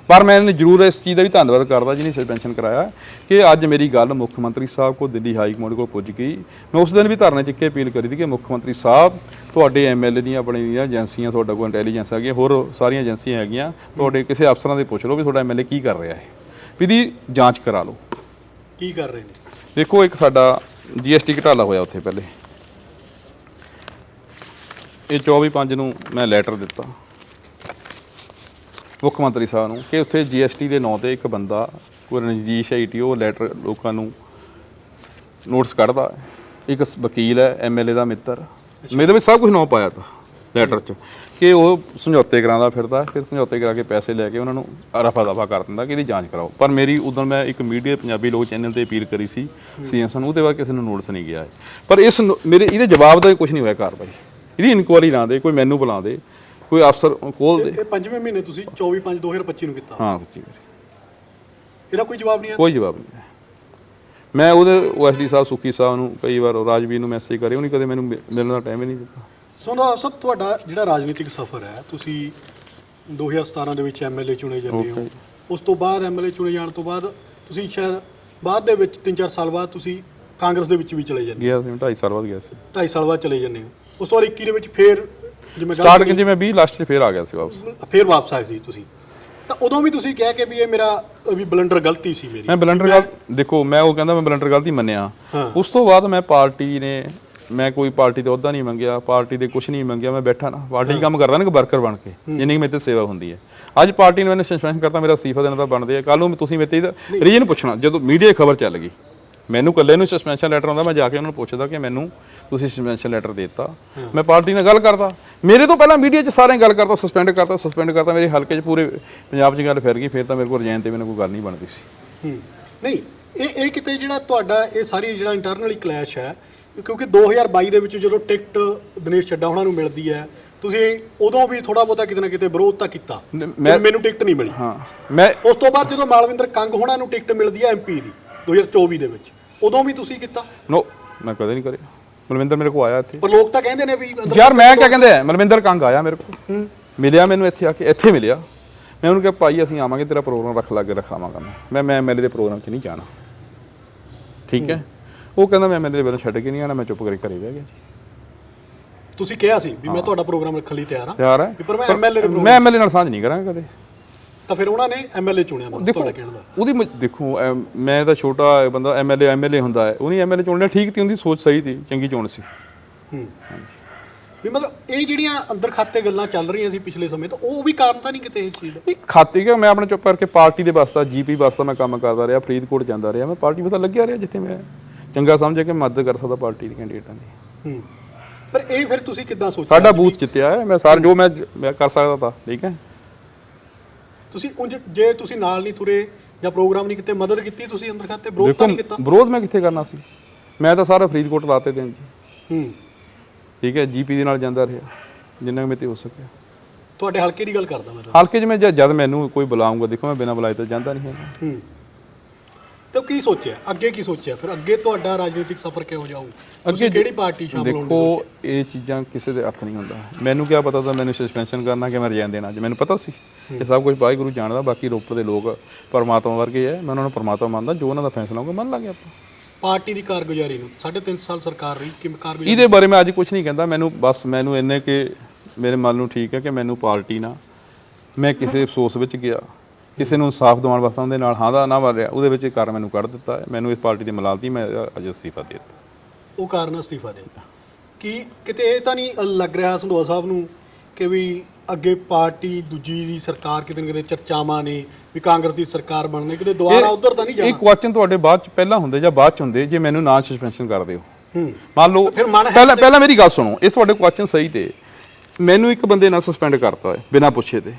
ਪਰ ਮੈਂ ਇਹਨੂੰ ਜ਼ਰੂਰ ਇਸ ਚੀਜ਼ ਦਾ ਵੀ ਧੰਨਵਾਦ ਕਰਦਾ ਜਿਹਨੇ ਸਸਪੈਂਸ਼ਨ ਕਰਾਇਆ ਕਿ ਅੱਜ ਮੇਰੀ ਗੱਲ ਮੁੱਖ ਮੰਤਰੀ ਸਾਹਿਬ ਕੋ ਦਿੱਲੀ ਹਾਈ ਕਮਾਂਡ ਕੋਲ ਪੁੱਜ ਗਈ। ਮੈਂ ਉਸ ਦਿਨ ਵੀ ਧਰਨੇ 'ਚ ਇੱਕੇ ਅਪੀਲ ਕਰੀ ਸੀ ਕਿ ਮੁੱਖ ਮੰਤਰੀ ਸਾਹਿਬ ਤੁਹਾਡੇ ਐਮਐਲਏ ਦੀਆਂ ਆਪਣੇ ਦੀਆਂ ਏਜੰਸੀਆਂ ਤੁਹਾਡਾ ਕੋਲ ਇੰਟੈਲੀਜੈਂਸ ਹੈਗੀਆਂ ਹੋਰ ਸਾਰੀਆਂ ਏਜੰਸੀਆਂ ਹੈਗੀਆਂ ਤੁਹਾਡੇ ਕਿਸੇ ਅਫਸਰਾਂ ਦੇ ਪੁੱਛ ਲਓ ਵੀ ਤੁਹਾਡਾ ਐਮਐਲਏ ਕੀ ਕਰ ਰਿਹਾ ਹੈ। ਵੀ ਇਹਦੀ ਜਾਂਚ ਕਰਾ ਲਓ। ਕੀ ਕਰ ਰਹੇ ਨੇ? ਦੇਖੋ ਇੱਕ ਸਾਡਾ ਜੀਐਸਟੀ ਘਟਾਲਾ ਹੋਇਆ ਉੱਥੇ ਪਹਿਲੇ। ਇਹ 24/5 ਨੂੰ ਮੈਂ ਲੈਟਰ ਦਿੱਤਾ। ਮੁੱਖ ਮੰਤਰੀ ਸਾਹਿਬ ਨੂੰ ਕਿ ਉੱਥੇ ਜੀਐਸਟੀ ਦੇ ਨਾਂ ਤੇ ਇੱਕ ਬੰਦਾ ਕੋਈ ਰਣਜੀਤ ਆਈਟੀ ਉਹ ਲੈਟਰ ਲੋਕਾਂ ਨੂੰ ਨੋਟਿਸ ਕੱਢਦਾ। ਇੱਕ ਵਕੀਲ ਹੈ ਐਮਐਲਏ ਦਾ ਮਿੱਤਰ। ਮੇਰੇ ਵਿੱਚ ਸਭ ਕੁਝ ਨਾਂ ਪਾਇਆ ਤਾ ਲੈਟਰ 'ਚ। ਕਿ ਉਹ ਸਮਝੌਤੇ ਕਰਾਉਂਦਾ ਫਿਰਦਾ ਫਿਰ ਸਮਝੌਤੇ ਕਰਾ ਕੇ ਪੈਸੇ ਲੈ ਕੇ ਉਹਨਾਂ ਨੂੰ ਰਫਾ ਦਫਾ ਕਰ ਦਿੰਦਾ ਕਿ ਇਹਦੀ ਜਾਂਚ ਕਰਾਓ। ਪਰ ਮੇਰੀ ਉਦੋਂ ਮੈਂ ਇੱਕ ਮੀਡੀਆ ਪੰਜਾਬੀ ਲੋਕ ਚੈਨਲ ਤੇ ਅਪੀਲ ਕਰੀ ਸੀ ਸੀਐਮ ਨੂੰ ਉਹਦੇ ਬਾਅਦ ਕਿਸੇ ਨੂੰ ਨੋਟਿਸ ਨਹੀਂ ਗਿਆ। ਪਰ ਇਸ ਨੂੰ- ਮੇਰੇ ਇਹਦੇ ਜਵਾਬ ਦਾ ਕੁਝ ਨਹੀਂ ਹੋਇਆ ਕਾਰਵਾਈ। ਇਹਦੀ ਇਨਕੁਆਰੀ ਲਾ ਦੇ ਕੋਈ ਮੈਨੂੰ ਬੁਲਾ ਦੇ। ਕੋਈ ਅਫਸਰ ਕੋਲ ਦੇ। ਇਹ ਪੰਜਵੇਂ ਮਹੀਨੇ ਤੁਸੀਂ 24 5 2025 ਨੂੰ ਕੀਤਾ। ਹਾਂ ਵੀਰੇ। ਇਹਦਾ ਕੋਈ ਜਵਾਬ ਨਹੀਂ ਆਇਆ? ਕੋਈ ਜਵਾਬ ਨਹੀਂ ਹੈ। ਮੈਂ ਉਹਦੇ ਓਐਸਡੀ ਸਾਹਿਬ ਸੁੱਕੀ ਸਾਹਿਬ ਨੂੰ ਕਈ ਵਾਰ ਰਾਜਵੀਰ ਨੂੰ ਮੈਸੇਜ ਕਰੇ ਉਹਨੇ ਕਦੇ ਮੈਨੂੰ ਮਿ- ਮਿਲਣ ਦਾ ਟਾਈਮ ਹੀ ਨਹੀਂ ਦਿੱਤਾ। ਸੋਨਾ ਸਭ ਤੁਹਾਡਾ ਜਿਹੜਾ ਰਾਜਨੀਤਿਕ ਸਫ਼ਰ ਹੈ ਤੁਸੀਂ 2017 ਦੇ ਵਿੱਚ ਐਮਐਲਏ ਚੁਣੇ ਜਾਂਦੇ ਹੋ। Okay. ਉਸ ਤੋਂ ਬਾਅਦ ਐਮਐਲਏ ਚੁਣੇ ਜਾਣ ਤੋਂ ਬਾਅਦ ਤੁਸੀਂ ਸ਼ਾਇਦ ਬਾਅਦ ਦੇ ਵਿੱਚ 3-4 ਸਾਲ ਬਾਅਦ ਤੁਸੀਂ ਕਾਂਗਰਸ ਦੇ ਵਿੱਚ ਵੀ ਚਲੇ ਜਾਂਦੇ ਗਿਆ ਸੀ 2.5 ਸਾਲ ਬਾਅਦ ਗਿਆ ਸੀ। 2.5 ਸਾਲ ਬਾਅਦ ਚਲੇ ਜਾਂਦੇ ਹੋ। ਉਸ ਤੋਂ ਬਾਅਦ 21 ਦੇ ਵਿੱਚ ਫੇਰ ਜਿਵੇਂ ਗੱਲ ਸਟਾਰਟ ਕਿ ਮੈਂ 20 ਲਾਸਟ 'ਚ ਫੇਰ ਆ ਗਿਆ ਸੀ ਵਾਪਸ। ਫੇਰ ਵਾਪਸ ਆਏ ਸੀ ਤੁਸੀਂ। ਤਾਂ ਉਦੋਂ ਵੀ ਤੁਸੀਂ ਕਿਹਾ ਕਿ ਵੀ ਇਹ ਮੇਰਾ ਵੀ ਬਲੰਡਰ ਗਲਤੀ ਸੀ ਮੇਰੀ। ਮੈਂ ਬਲੰਡਰ ਗੱਲ ਦੇਖੋ ਮੈਂ ਉਹ ਕਹਿੰਦਾ ਮੈਂ ਬਲੰਡਰ ਗਲਤੀ ਮੰਨਿਆ। ਉਸ ਤੋਂ ਬਾਅਦ ਮੈਂ ਪਾਰਟੀ ਨੇ ਮੈਂ ਕੋਈ ਪਾਰਟੀ ਤੇ ਅਹੁਦਾ ਨਹੀਂ ਮੰਗਿਆ ਪਾਰਟੀ ਦੇ ਕੁਝ ਨਹੀਂ ਮੰਗਿਆ ਮੈਂ ਬੈਠਾ ਨਾ। ਪਾਰਟੀ ਕੰਮ ਕਰਦਾ ਨਾ ਵਰਕਰ ਬਣ ਕੇ ਜਿੰਨੀ ਕੁ ਮੇਰੇ ਤੇ ਸੇਵਾ ਹੁੰਦੀ ਹੈ। ਅੱਜ ਪਾਰਟੀ ਨੇ ਮੈਨੂੰ ਸਸਪੈਂਡ ਕਰਤਾ ਮੇਰਾ ਅਸਤੀਫਾ ਦੇਣਾ ਤਾਂ ਬਣਦੇ ਆ। ਕੱਲ ਨੂੰ ਤੁਸੀਂ ਮੇਰੇ ਤੇ ਰੀਜਨ ਪੁੱਛਣਾ ਜਦੋਂ ਮੀਡੀਆ ਖਬਰ ਚੱਲ ਗਈ। ਮੈਨੂੰ ਕੱਲੇ ਨੂੰ ਸਸਪੈਂਸ਼ਨ ਲੈਟਰ ਆਉਂਦਾ ਮੈਂ ਜਾ ਕੇ ਉਹਨਾਂ ਨੂੰ ਪੁੱਛਦਾ ਕਿ ਮੈਨੂੰ ਤੁਸੀਂ ਸਸਪੈਂਸ਼ਨ ਲੈਟਰ ਦਿੱਤਾ। ਮੈਂ ਪਾਰਟੀ ਨਾਲ ਗੱਲ ਕਰਦਾ। ਮੇਰੇ ਤੋਂ ਪਹਿਲਾਂ ਮੀਡੀਆ 'ਚ ਸਾਰੇ ਗੱਲ ਕਰਦਾ ਸਸਪੈਂਡ ਕਰਤਾ ਸਸਪੈਂਡ ਕਰਤਾ ਮੇਰੇ ਹਲਕੇ 'ਚ ਪੂਰੇ ਪੰਜਾਬ 'ਚ ਗੱਲ ਫਿਰ ਗਈ ਫਿਰ ਤਾਂ ਮੇਰੇ ਕੋਲ ਰਜਾਇਨ ਤੇ ਮੈਨੂੰ ਕੋਈ ਗੱਲ ਨਹੀਂ ਬਣਦੀ ਸੀ। ਨਹੀਂ ਇਹ ਇਹ ਕਿਤੇ ਜਿਹੜਾ ਤੁਹਾਡਾ ਇਹ ਸਾਰੀ ਜਿਹੜਾ ਇੰਟਰਨਲੀ ਕਲੈਸ਼ ਹੈ ਕਿਉਂਕਿ 2022 ਦੇ ਵਿੱਚ ਜਦੋਂ ਟਿਕਟ ਦਿਨੇਸ਼ ਚੱਡਾ ਉਹਨਾਂ ਨੂੰ ਮਿਲਦੀ ਹੈ ਤੁਸੀਂ ਉਦੋਂ ਵੀ ਥੋੜਾ ਬਹੁਤਾ ਕਿਤੇ ਨਾ ਕਿਤੇ ਵਿਰੋਧ ਤਾਂ ਕੀਤਾ ਮੈਨੂੰ ਟਿਕਟ ਨਹੀਂ ਮਿਲੀ। ਹਾਂ। ਮੈਂ ਉਸ ਤੋਂ ਬਾਅਦ ਜਦੋਂ ਮਾਲਵਿੰਦਰ ਕੰਗ ਹੋਣਾ ਨੂੰ ਟਿਕਟ ਮਿਲਦੀ ਹੈ ਐਮਪੀ ਦੀ 2024 ਦੇ ਵਿੱਚ। ਉਦੋਂ ਵੀ ਤੁਸੀਂ ਕੀਤਾ? ਨੋ ਮੈਂ ਕਦੇ ਨਹੀਂ ਕਰਿਆ। ਮਲਵਿੰਦਰ ਮੇਰੇ ਕੋਲ ਆਇਆ ਇੱਥੇ। ਪਰ ਲੋਕ ਤਾਂ ਕਹਿੰਦੇ ਨੇ ਵੀ ਯਾਰ ਮੈਂ ਕਿਆ ਕਹਿੰਦੇ ਆ? ਮਲਵਿੰਦਰ ਕੰਗ ਆਇਆ ਮੇਰੇ ਹੂੰ। ਮਿਲਿਆ ਮੈਨੂੰ ਇੱਥੇ ਆ ਕੇ ਇੱਥੇ ਮਿਲਿਆ। ਮੈਂ ਉਹਨੂੰ ਕਿਹਾ ਭਾਈ ਅਸੀਂ ਆਵਾਂਗੇ ਤੇਰਾ ਪ੍ਰੋਗਰਾਮ ਰੱਖ ਲਾਗੇ ਰਖਾਵਾਂਗਾ ਮੈਂ। ਮੈਂ ਐਮਐਲਏ ਦੇ ਪ੍ਰੋਗਰਾਮ 'ਚ ਨਹੀਂ ਜਾਣਾ। ਠੀਕ ਹੈ? ਉਹ ਕਹਿੰਦਾ ਮੈਂ ਐਮਐਲਏ ਦੇ ਬਿਨਾਂ ਛੱਡ ਕੇ ਨਹੀਂ ਆਣਾ ਮੈਂ ਚੁੱਪ ਕਰਕੇ ਘਰੇ ਬਹਿ ਗਿਆ ਜੀ। ਤੁਸੀਂ ਕਿਹਾ ਸੀ ਵੀ ਮੈਂ ਤੁਹਾਡਾ ਪ੍ਰੋਗਰਾਮ ਰੱਖਣ ਲਈ ਤਿਆਰ ਹਾਂ। ਯਾਰ ਹੈ। ਪਰ ਮੈਂ ਐਮਐਲਏ ਦੇ ਮੈਂ ਐਮਐਲਏ ਨਾਲ ਸਾਂਝ ਨਹੀਂ ਕਰਾਂਗਾ ਕਦੇ। ਤਾਂ ਫਿਰ ਉਹਨਾਂ ਨੇ ਐਮਐਲਏ ਚੁਣਿਆ ਦੇਖੋ ਤੁਹਾਡਾ ਕਹਿਣ ਦਾ। ਉਹਦੀ ਮ- ਦੇਖੋ ਐਮ- ਮੈਂ ਤਾਂ ਛੋਟਾ ਬੰਦਾ ਐਮਐਲਏ ਐਮਐਲਏ ਹੁੰਦਾ ਹੈ। ਉਹਨੇ ਐਮਐਲਏ ਚੁਣਨਾ ਠੀਕ ਤੀ ਉਹਦੀ ਸੋਚ ਸਹੀ ਤੀ ਚੰਗੀ ਚੋਣ ਸੀ। ਹੂੰ। ਵੀ ਮਤਲਬ ਇਹ ਜਿਹੜੀਆਂ ਅੰਦਰ ਖਾਤੇ ਗੱਲਾਂ ਚੱਲ ਰਹੀਆਂ ਸੀ ਪਿਛਲੇ ਸਮੇਂ ਤੋਂ ਉਹ ਵੀ ਕਾਰਨ ਤਾਂ ਨਹੀਂ ਕਿਤੇ ਇਸ ਚੀਜ਼ ਦਾ? ਨਹੀਂ ਖਾਤੇ ਕਿ ਮੈਂ ਆਪਣੇ ਚੁੱਪ ਕਰਕੇ ਪਾਰਟੀ ਦੇ ਵਾਸਤਾ ਜੀਪੀ ਵਾਸਤਾ ਮੈਂ ਕੰਮ ਕਰਦਾ ਰਿਹਾ ਫਰੀਦਕੋਟ ਜਾਂਦਾ ਰਿਹਾ। ਮੈਂ ਪਾਰਟੀ ਪਤਾ ਲੱਗਿਆ ਰਿਹਾ ਜਿੱਥੇ ਮੈਂ ਚੰਗਾ ਸਮਝਿਆ ਕਿ ਮਦਦ ਕਰ ਸਕਦਾ ਪਾਰਟੀ ਦੇ ਕੈਂਡੀਡੇਟਾਂ ਦੀ। ਹੂੰ। ਪਰ ਇਹ ਫਿਰ ਤੁਸੀਂ ਕਿੱਦਾਂ ਸੋਚਿਆ ਸਾਡਾ ਬੂਥ ਜਿੱਤਿਆ ਹੈ ਮੈਂ ਸਾਰ ਜੋ ਮੈਂ ਮੈਂ ਕਰ ਸਕਦਾ ਤਾਂ ਠੀਕ ਹੈ? ਤੁਸੀਂ ਉਂਝ ਜੇ ਤੁਸੀਂ ਨਾਲ ਨਹੀਂ ਤੁਰੇ ਜਾਂ ਪ੍ਰੋਗਰਾਮ ਨਹੀਂ ਕੀਤੇ ਮਦਦ ਕੀਤੀ ਤੁਸੀਂ ਅੰਦਰ ਖਾਤੇ ਵਿਰੋਧ ਤਾਂ ਨਹੀਂ ਕੀਤਾ? ਵਿਰੋਧ ਮੈਂ ਕਿੱਥੇ ਕਰਨਾ ਸੀ? ਮੈਂ ਤਾਂ ਸਾਰਾ ਫਰੀਦਕੋਟ ਲਾਤੇ ਦਿਨ ਜੀ ਹੂੰ। ਠੀਕ ਹੈ ਜੀਪੀ ਦੇ ਨਾਲ ਜਾਂਦਾ ਰਿਹਾ ਜਿੰਨਾ ਮੇਰੇ ਤੇ ਹੋ ਸਕਿਆ। ਤੁਹਾਡੇ ਹਲਕੇ ਦੀ ਗੱਲ ਕਰਦਾ ਮੈਂ ਹਲਕੇ 'ਚ ਮੈਂ ਜਦ ਜਦ ਮੈਨੂੰ ਕੋਈ ਬੁਲਾਉਂਗਾ ਦੇਖੋ ਮੈਂ ਬਿਨਾਂ ਬੁਲਾਏ ਤਾਂ ਜਾਂਦਾ ਨਹੀਂ ਹੈ ਹੂੰ। ਤੇ ਕੀ ਸੋਚਿਆ? ਅੱਗੇ ਕੀ ਸੋਚਿਆ? ਫਿਰ ਅੱਗੇ ਤੁਹਾਡਾ ਰਾਜਨੀਤਿਕ ਸਫ਼ਰ ਕਿਹੋ ਜਾਊ ਅੱਗੇ ਕਿਹੜੀ ਪਾਰਟੀ ਸ਼ਾਮਲ ਹੋਣੀ ਦੇਖੋ ਇਹ ਚੀਜ਼ਾਂ ਕਿਸੇ ਦੇ ਹੱਥ ਨਹੀਂ ਹੁੰਦਾ। ਮੈਨੂੰ ਕੀ ਪਤਾ ਤਾਂ ਮੈਨੂੰ ਸਸਪੈਂਸ਼ਨ ਕਰਨਾ ਕਿ ਮੈਂ ਰਿਜ਼ਾਈਨ ਦੇਣਾ ਅੱਜ। ਮੈਨੂੰ ਪਤਾ ਸੀ। ਇਹ ਸਭ ਕੁਝ ਵਾਹਿਗੁਰੂ ਜਾਣਦਾ ਬਾਕੀ ਰੋਪੜ ਦੇ ਲੋਕ ਪਰਮਾਤਮਾ ਵਰਗੇ ਹੈ ਮੈਂ ਉਹਨਾਂ ਨੂੰ ਪਰਮਾਤਮਾ ਮੰਨਦਾ ਜੋ ਉਹਨਾਂ ਦਾ ਫੈਸਲਾ ਹੋਊਗਾ ਮੰਨ ਲਾਂਗੇ ਆਪਾਂ। ਪਾਰਟੀ ਦੀ ਕਾਰਗੁਜ਼ਾਰੀ ਨੂੰ 3.5 ਸਾਲ ਸਰਕਾਰ ਰਹੀ ਕਿਵੇਂ ਕਾਰਗੁਜ਼ਾਰੀ? ਇਹਦੇ ਬਾਰੇ ਮੈਂ ਅੱਜ ਕੁਝ ਨਹੀਂ ਕਹਿੰਦਾ। ਮੈਨੂੰ ਬਸ ਮੈਨੂੰ ਇੰਨੇ ਕਿ ਮੇਰੇ ਮਨ ਨੂੰ ਠੀਕ ਹੈ ਕਿ ਮੈਨੂੰ ਪਾਰਟੀ ਨਾ ਮੈਂ ਕਿਸੇ ਅਫਸੋਸ ਵਿੱਚ ਗਿਆ। ਕਿਸੇ ਨੂੰ ਇਨਸਾਫ ਦਿਵਾਉਣ ਵਾਸਤੇ ਉਹਦੇ ਨਾਲ ਹਾਂ ਦਾ ਨਾ ਮਾਰਿਆ ਉਹਦੇ ਵਿੱਚ ਇਹ ਕਰ ਮੈਨੂੰ ਕੱਢ ਦਿੱਤਾ। ਮੈਨੂੰ ਇਸ ਪਾਰਟੀ ਦੀ ਮਲਾਲਤੀ ਮੈਂ ਅੱਜ ਅਸਤੀਫਾ ਦੇ ਦਿੱਤਾ। ਉਹ ਕਾਰਨ ਅਸਤੀਫਾ ਦੇ ਦਿੱਤਾ। ਕੀ ਕਿਤੇ ਇਹ ਤਾਂ ਨਹੀਂ ਲੱਗ ਰਿਹਾ ਸੰਧਵਾ ਸਾਹਿਬ ਨੂੰ ਕਿ ਵੀ ਅੱਗੇ ਪਾਰਟੀ ਦੂਜੀ ਦੀ ਸਰਕਾਰ ਕਿਤੇ ਨਾ ਕਿਤੇ ਚਰਚਾਵਾਂ ਨੇ ਵੀ ਕਾਂਗਰਸ ਦੀ ਸਰਕਾਰ ਬਣਨੇ ਕਿਤੇ ਦੁਬਾਰਾ ਉਧਰ ਤਾਂ ਨਹੀਂ ਇਹ ਜਾਣਾ ਕੁਐਸਚਨ ਤੁਹਾਡੇ ਬਾਅਦ ਚ ਪਹਿਲਾਂ ਹੁੰਦੇ ਜਾਂ ਬਾਅਦ ਚ ਹੁੰਦੇ ਜੇ ਮੈਨੂੰ ਨਾ ਸਸਪੈਂਸ਼ਨ ਕਰਦੇ ਹੋ। ਮੰਨ ਲਓ ਪਹਿਲਾਂ ਪਹਿਲਾਂ ਮੇਰੀ ਗੱਲ ਸੁਣੋ ਇਹ ਤੁਹਾਡੇ ਕੁਐਸਚਨ ਸਹੀ ਤੇ। ਮੈਨੂੰ ਇੱਕ ਬੰਦੇ ਨਾਲ ਸਸਪੈਂਡ ਕਰਤਾ ਹੈ ਬਿਨਾਂ ਪੁੱਛੇ ਤੇ।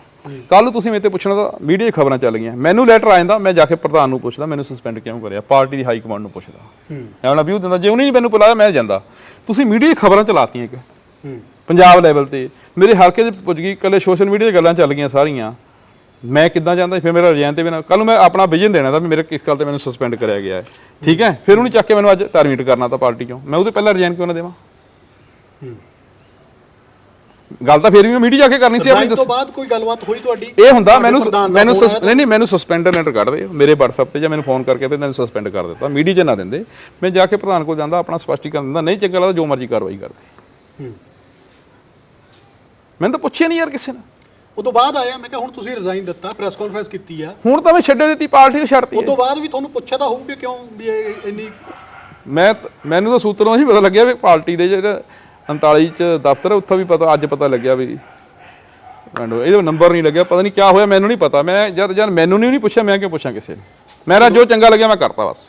ਕੱਲ ਤੁਸੀਂ ਮੇਰੇ ਤੇ ਪੁੱਛਣਾ ਤਾਂ ਮੀਡੀਆ 'ਚ ਖਬਰਾਂ ਚੱਲ ਗਈਆਂ। ਮੈਨੂੰ ਲੈਟਰ ਆ ਜਾਂਦਾ ਮੈਂ ਜਾ ਕੇ ਪ੍ਰਧਾਨ ਨੂੰ ਪੁੱਛਦਾ ਮੈਨੂੰ ਸਸਪੈਂਡ ਕਿਉਂ ਕਰਿਆ? ਪਾਰਟੀ ਦੀ ਹਾਈ ਕਮਾਂਡ ਨੂੰ ਪੁੱਛਦਾ। ਮੈਂ ਉਹਨਾਂ ਵਿਊ ਦਿੰਦਾ ਜੇ ਉਹਨੇ ਨਹੀਂ ਮੈਨੂੰ ਬੁਲਾਇਆ ਮੈਂ ਜਾਂਦਾ। ਤੁਸੀਂ ਮੀਡੀਆ 'ਚ ਖਬਰਾਂ ਚਲਾਤੀਆਂ ਇੱਕ। ਹੂੰ। ਪੰਜਾਬ ਲੈਵਲ ਤੇ। ਮੇਰੇ ਹਲਕੇ 'ਚ ਪੁੱਜ ਗਈ ਕੱਲੇ ਸੋਸ਼ਲ ਮੀਡੀਆ 'ਤੇ ਗੱਲਾਂ ਚੱਲ ਗਈਆਂ ਸਾਰੀਆਂ। ਮੈਂ ਕਿੱਦਾਂ ਜਾਂਦਾ ਫਿਰ ਮੇਰਾ ਰਿਜ਼ਾਈਨ ਤੇ ਬਿਨਾਂ ਕੱਲ ਨੂੰ ਮੈਂ ਆਪਣਾ ਵਿਜਨ ਦੇਣਾ ਤਾਂ ਵੀ ਮੇਰੇ ਕਿਸ ਗੱਲ ਤੇ ਮੈਨੂੰ ਸਸਪੈਂਡ ਕਰਿਆ ਗਿਆ ਹੈ। ਠੀਕ ਹੈ? ਫਿਰ ਉਹਨੂੰ ਚੱਕ ਕੇ ਮੈਨੂੰ ਅੱਜ ਟਰਮੀਨੇਟ ਕਰਨਾ ਤਾਂ ਪਾਰਟੀ 'ਚੋਂ। ਮੈਂ ਉਹਦੇ ਪਹਿਲਾਂ ਰਿਜ਼ਾਈਨ ਕਿਉਂ ਨਾ ਦੇਵਾਂ? ਗੱਲ ਤਾਂ ਫਿਰ ਵੀ ਮੀਡੀਆ ਜਾ ਕੇ ਕਰਨੀ ਸੀ ਆਪਣੀ ਤੋਂ ਦੱਸੋ ਬਾਅਦ ਕੋਈ ਗੱਲਬਾਤ ਹੋਈ ਤੁਹਾਡੀ? ਇਹ ਹੁੰਦਾ ਤੁਹਾਡੇ ਮੈਨੂੰ ਪ੍ਰਧਾਨ ਦਾ ਮੈਨੂੰ ਆਇਆ ਨਹੀਂ ਨਹੀਂ ਮੈਨੂੰ ਸਸਪੈਂਡਰ ਲੈਟਰ ਕੱਢ ਦੇ ਮੇਰੇ WhatsApp ਤੇ ਜਾਂ ਮੈਨੂੰ ਫੋਨ ਕਰਕੇ ਤੇ ਮੈਨੂੰ ਸਸਪੈਂਡ ਕਰ ਦਿੱਤਾ ਮੀਡੀਆ 'ਚ ਨਾ ਦਿੰਦੇ। ਮੈਂ ਜਾ ਕੇ ਪ੍ਰਧਾਨ ਕੋਲ ਜਾਂਦਾ ਆਪਣਾ ਸਪਸ਼ਟੀਕਰਨ ਦਿੰਦਾ ਨਹੀਂ ਚੰਗਾ ਲੱਗਦਾ ਜੋ ਮਰਜ਼ੀ ਕਾਰਵਾਈ ਕਰਦੇ ਮੈਨੂੰ ਤਾਂ ਪੁੱਛਿਆ ਨਹੀਂ ਯਾਰ ਕਿਸੇ ਨੇ ਉਦੋਂ ਬਾਅਦ ਆਇਆ ਮੈਂ ਕਿਹਾ ਹੁਣ ਤੁਸੀਂ ਰਿਜ਼ਾਈਨ ਦਿੱਤਾ ਪ੍ਰੈਸ ਕਾਨਫਰੰਸ ਕੀਤੀ ਆ। ਹੁਣ ਤਾਂ ਮੈਂ ਛੱਡੇ ਦਿੱਤੀ ਪਾਰਟੀ ਨੂੰ ਛੱਡਤੀ ਹੈ। ਉਦੋਂ ਬਾਅਦ ਵੀ ਤੁਹਾਨੂੰ ਪੁੱਛਿਆ ਤਾਂ ਹੋਊ ਕਿ ਕਿਉਂ ਵੀ ਇਹ ਇੰਨੀ ਮੈਂ ਤ- ਮੈਨੂੰ ਤਾਂ ਸੂਤਰੋਂ ਹੀ ਪਤਾ ਲੱਗਿਆ ਵੀ ਪਾਰਟੀ ਦੇ ਜਿਹੜਾ 39 ਚ ਦਫ਼ਤਰ ਹੈ, ਉੱਥੋਂ ਵੀ ਪਤਾ ਅੱਜ ਪਤਾ ਲੱਗਿਆ ਵੀ ਐਂਡੋ ਇਹਦਾ ਨੰਬਰ ਨਹੀਂ ਲੱਗਿਆ ਪਤਾ ਨਹੀਂ ਕੀ ਹੋਇਆ ਮੈਨੂੰ ਨਹੀਂ ਪਤਾ ਮੈਂ ਜਦ ਜਦ ਮੈਨੂੰ ਨਹੀਂ ਪੁੱਛਿਆ ਮੈਂ ਕਿਉਂ ਪੁੱਛਾਂ ਕਿਸੇ ਨੂੰ ਮੇਰਾ ਜੋ ਚੰਗਾ ਲੱਗਿਆ ਮੈਂ ਕਰਤਾ ਬਸ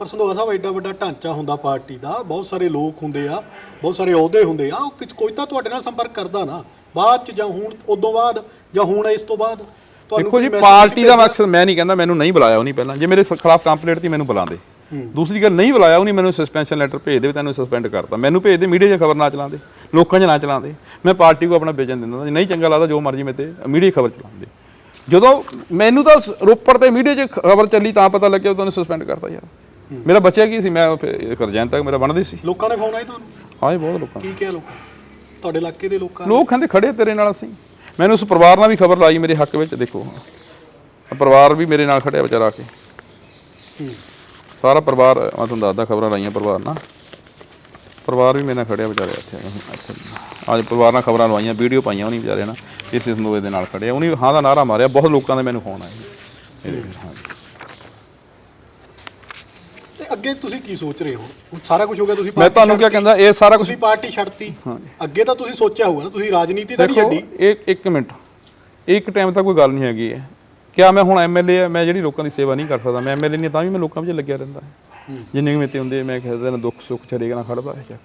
ਪਰ ਸੰਧੋਆ ਸਾਹਿਬ ਐਡਾ ਵੱਡਾ ਢਾਂਚਾ ਹੁੰਦਾ ਪਾਰਟੀ ਦਾ ਬਹੁਤ ਸਾਰੇ ਲੋਕ ਹੁੰਦੇ ਆ ਬਹੁਤ ਸਾਰੇ ਅਹੁਦੇ ਹੁੰਦੇ ਆ ਉਹ ਕੋਈ ਤਾਂ ਤੁਹਾਡੇ ਨਾਲ ਸੰਪਰਕ ਕਰਦਾ ਨਾ ਬਾਅਦ ਚ ਜਾਂ ਹੁਣ ਉਦੋਂ ਬਾਅਦ ਜਾਂ ਹੁਣ ਇਸ ਤੋਂ ਬਾਅਦ ਤੁਹਾਨੂੰ ਦੇਖੋ ਜੀ ਪਾਰਟੀ ਦਾ? ਮਕਸਦ ਮੈਂ ਨਹੀਂ ਕਹਿੰਦਾ ਮੈਨੂੰ ਨਹੀਂ ਬੁਲਾਇਆ ਉਹ ਨਹੀਂ ਪਹਿਲਾਂ ਜੇ ਮੇਰੇ ਖਿਲਾਫ ਕੰਪਲੇਂਟ ਤੀ ਮੈਨੂੰ ਬੁਲਾਉਂਦੇ। ਦੂਸਰੀ ਗੱਲ ਨਹੀਂ ਬੁਲਾਇਆ ਉਹ ਨਹੀਂ ਮੈਨੂੰ ਸਸਪੈਂਸ਼ਨ ਲੈਟਰ ਭੇਜ ਦੇ ਵੀ ਤੈਨੂੰ ਸਸਪੈਂਡ ਕਰਤਾ। ਮੈਨੂੰ ਭੇਜ ਦੇ ਮੀਡੀਆ 'ਚ ਖਬਰ ਨਾ ਚਲਾਉਂਦੇ ਲੋਕਾਂ 'ਚ ਨਾ ਚਲਾਉਂਦੇ। ਮੈਂ ਪਾਰਟੀ ਕੋ ਆਪਣਾ ਵਿਜਨ ਦਿੰਦਾ ਨਹੀਂ ਚੰਗਾ ਲੱਗਦਾ ਜੋ ਮਰਜ਼ੀ ਮੇਰੇ ਤੇ ਮੀਡੀਆ ਖਬਰ ਚਲਾਉਂਦੇ। ਜਦੋਂ ਮੈਨੂੰ ਤਾਂ ਰੋਪੜ ਤੇ ਮੀਡੀਆ 'ਚ ਖਬਰ ਚੱਲੀ ਤਾਂ ਪਤਾ ਲੱਗਿਆ ਉਹ ਤੁਹਾਨੂੰ ਸਸਪੈਂਡ ਕਰਤਾ ਯਾਰ। ਮੇਰਾ ਬੱਚਿਆ ਕੀ ਸੀ? ਮੈਂ ਕਰਜੈਨ ਤੱਕ ਮੇਰਾ ਬਣਦੀ ਸੀ। ਲੋਕਾਂ ਨੇ ਫੋਨ ਆਏ ਤੁਹਾਨੂੰ? ਹਾਂ ਬਹੁਤ ਲੋਕਾਂ ਕੀ ਕਿਹਾ ਲੋਕਾਂ ਤੁਹਾਡੇ ਇਲਾਕੇ ਦੇ ਲੋਕਾਂ? ਲੋਕ ਕਹਿੰਦੇ ਖੜੇ ਤੇਰੇ ਨਾਲ ਅਸੀਂ। ਮੈਨੂੰ ਉਸ ਪਰਿਵਾਰ ਨਾਲ ਵੀ ਖਬਰ ਲਾਈ ਮੇਰੇ ਹੱਕ ਵਿੱਚ। ਦੇਖੋ ਪਰਿਵਾਰ ਵੀ ਮੇਰੇ ਨਾਲ ਖੜਿਆ ਵਿਚਾਰਾ ਆ ਕੇ। ਹੂੰ। ਸਾਰਾ ਪਰਿਵਾਰ ਮੈਂ ਤੁਹਾਨੂੰ ਦੱਸਦਾ ਖਬਰਾਂ ਲਾਈਆਂ ਪਰਿਵਾਰ ਨਾਲ। ਪਰਿਵਾਰ ਵੀ ਮੇਰੇ ਨਾਲ ਖੜਿਆ ਵਿਚਾਰੇ ਇੱਥੇ ਇੱਥੇ। ਅੱਜ ਪਰਿਵਾਰ ਨਾਲ ਖਬਰਾਂ ਲਵਾਈਆਂ ਵੀਡੀਓ ਪਾਈਆਂ ਉਹਨੀ ਵਿਚਾਰੇ ਨਾਲ ਇਸੇ ਸੰਦੋਏ ਦੇ ਨਾਲ ਖੜੇ ਆ ਉਹਨੇ ਹਾਂ ਦਾ ਨਾਰਾ ਮਾਰਿਆ ਬਹੁਤ ਲੋਕਾਂ ਦੇ ਮੈਨੂੰ ਫੋਨ ਆਏ। ਇਹਦੇ ਤੇ ਅੱਗੇ ਤੁਸੀਂ ਕੀ ਸੋਚ ਰਹੇ ਹੋ? ਹੁਣ ਸਾਰਾ ਕੁਝ ਹੋ ਗਿਆ ਤੁਸੀਂ ਮੈਂ ਪਾਰਟੀ ਤੁਹਾਨੂੰ ਕੀ ਛੱਡਤੀ, ਕਹਿੰਦਾ ਇਹ ਸਾਰਾ ਕੁਝ ਤੁਸੀਂ ਪਾਰਟੀ ਛੱਡਤੀ। ਅੱਗੇ ਤਾਂ ਤੁਸੀਂ ਸੋਚਿਆ ਹੋਊਗਾ ਨਾ ਤੁਸੀਂ ਰਾਜਨੀਤੀ ਤਾਂ ਨਹੀਂ ਦੇਖੋ ਛੱਡੀ। ਇੱਕ ਇੱਕ ਮਿੰਟ। ਇੱਕ ਟਾਈਮ ਤਾਂ ਕੋਈ ਗੱਲ ਨਹੀਂ ਹੈਗੀ। ਹੈ ਕਿਆ ਮੈਂ ਹੁਣ ਐਮਐਲਏ ਆ ਮੈਂ ਜਿਹੜੀ ਲੋਕਾਂ ਦੀ ਸੇਵਾ ਨਹੀਂ ਕਰ ਸਕਦਾ ਮੈਂ ਐਮਐਲਏ ਨਹੀਂ ਤਾਂ ਵੀ ਮੈਂ ਲੋਕਾਂ ਵਿੱਚ ਲੱਗਿਆ ਰਹਿੰਦਾ। ਜਿੰਨੇ ਵੀ ਮੇਤੇ ਹੁੰਦੇ ਮੈਂ ਕਿਸੇ ਦਿਨ ਦੁੱਖ ਸੁੱਖ ਚਰੇਗਾ ਨਾ ਖੜਦਾ ਹੈ।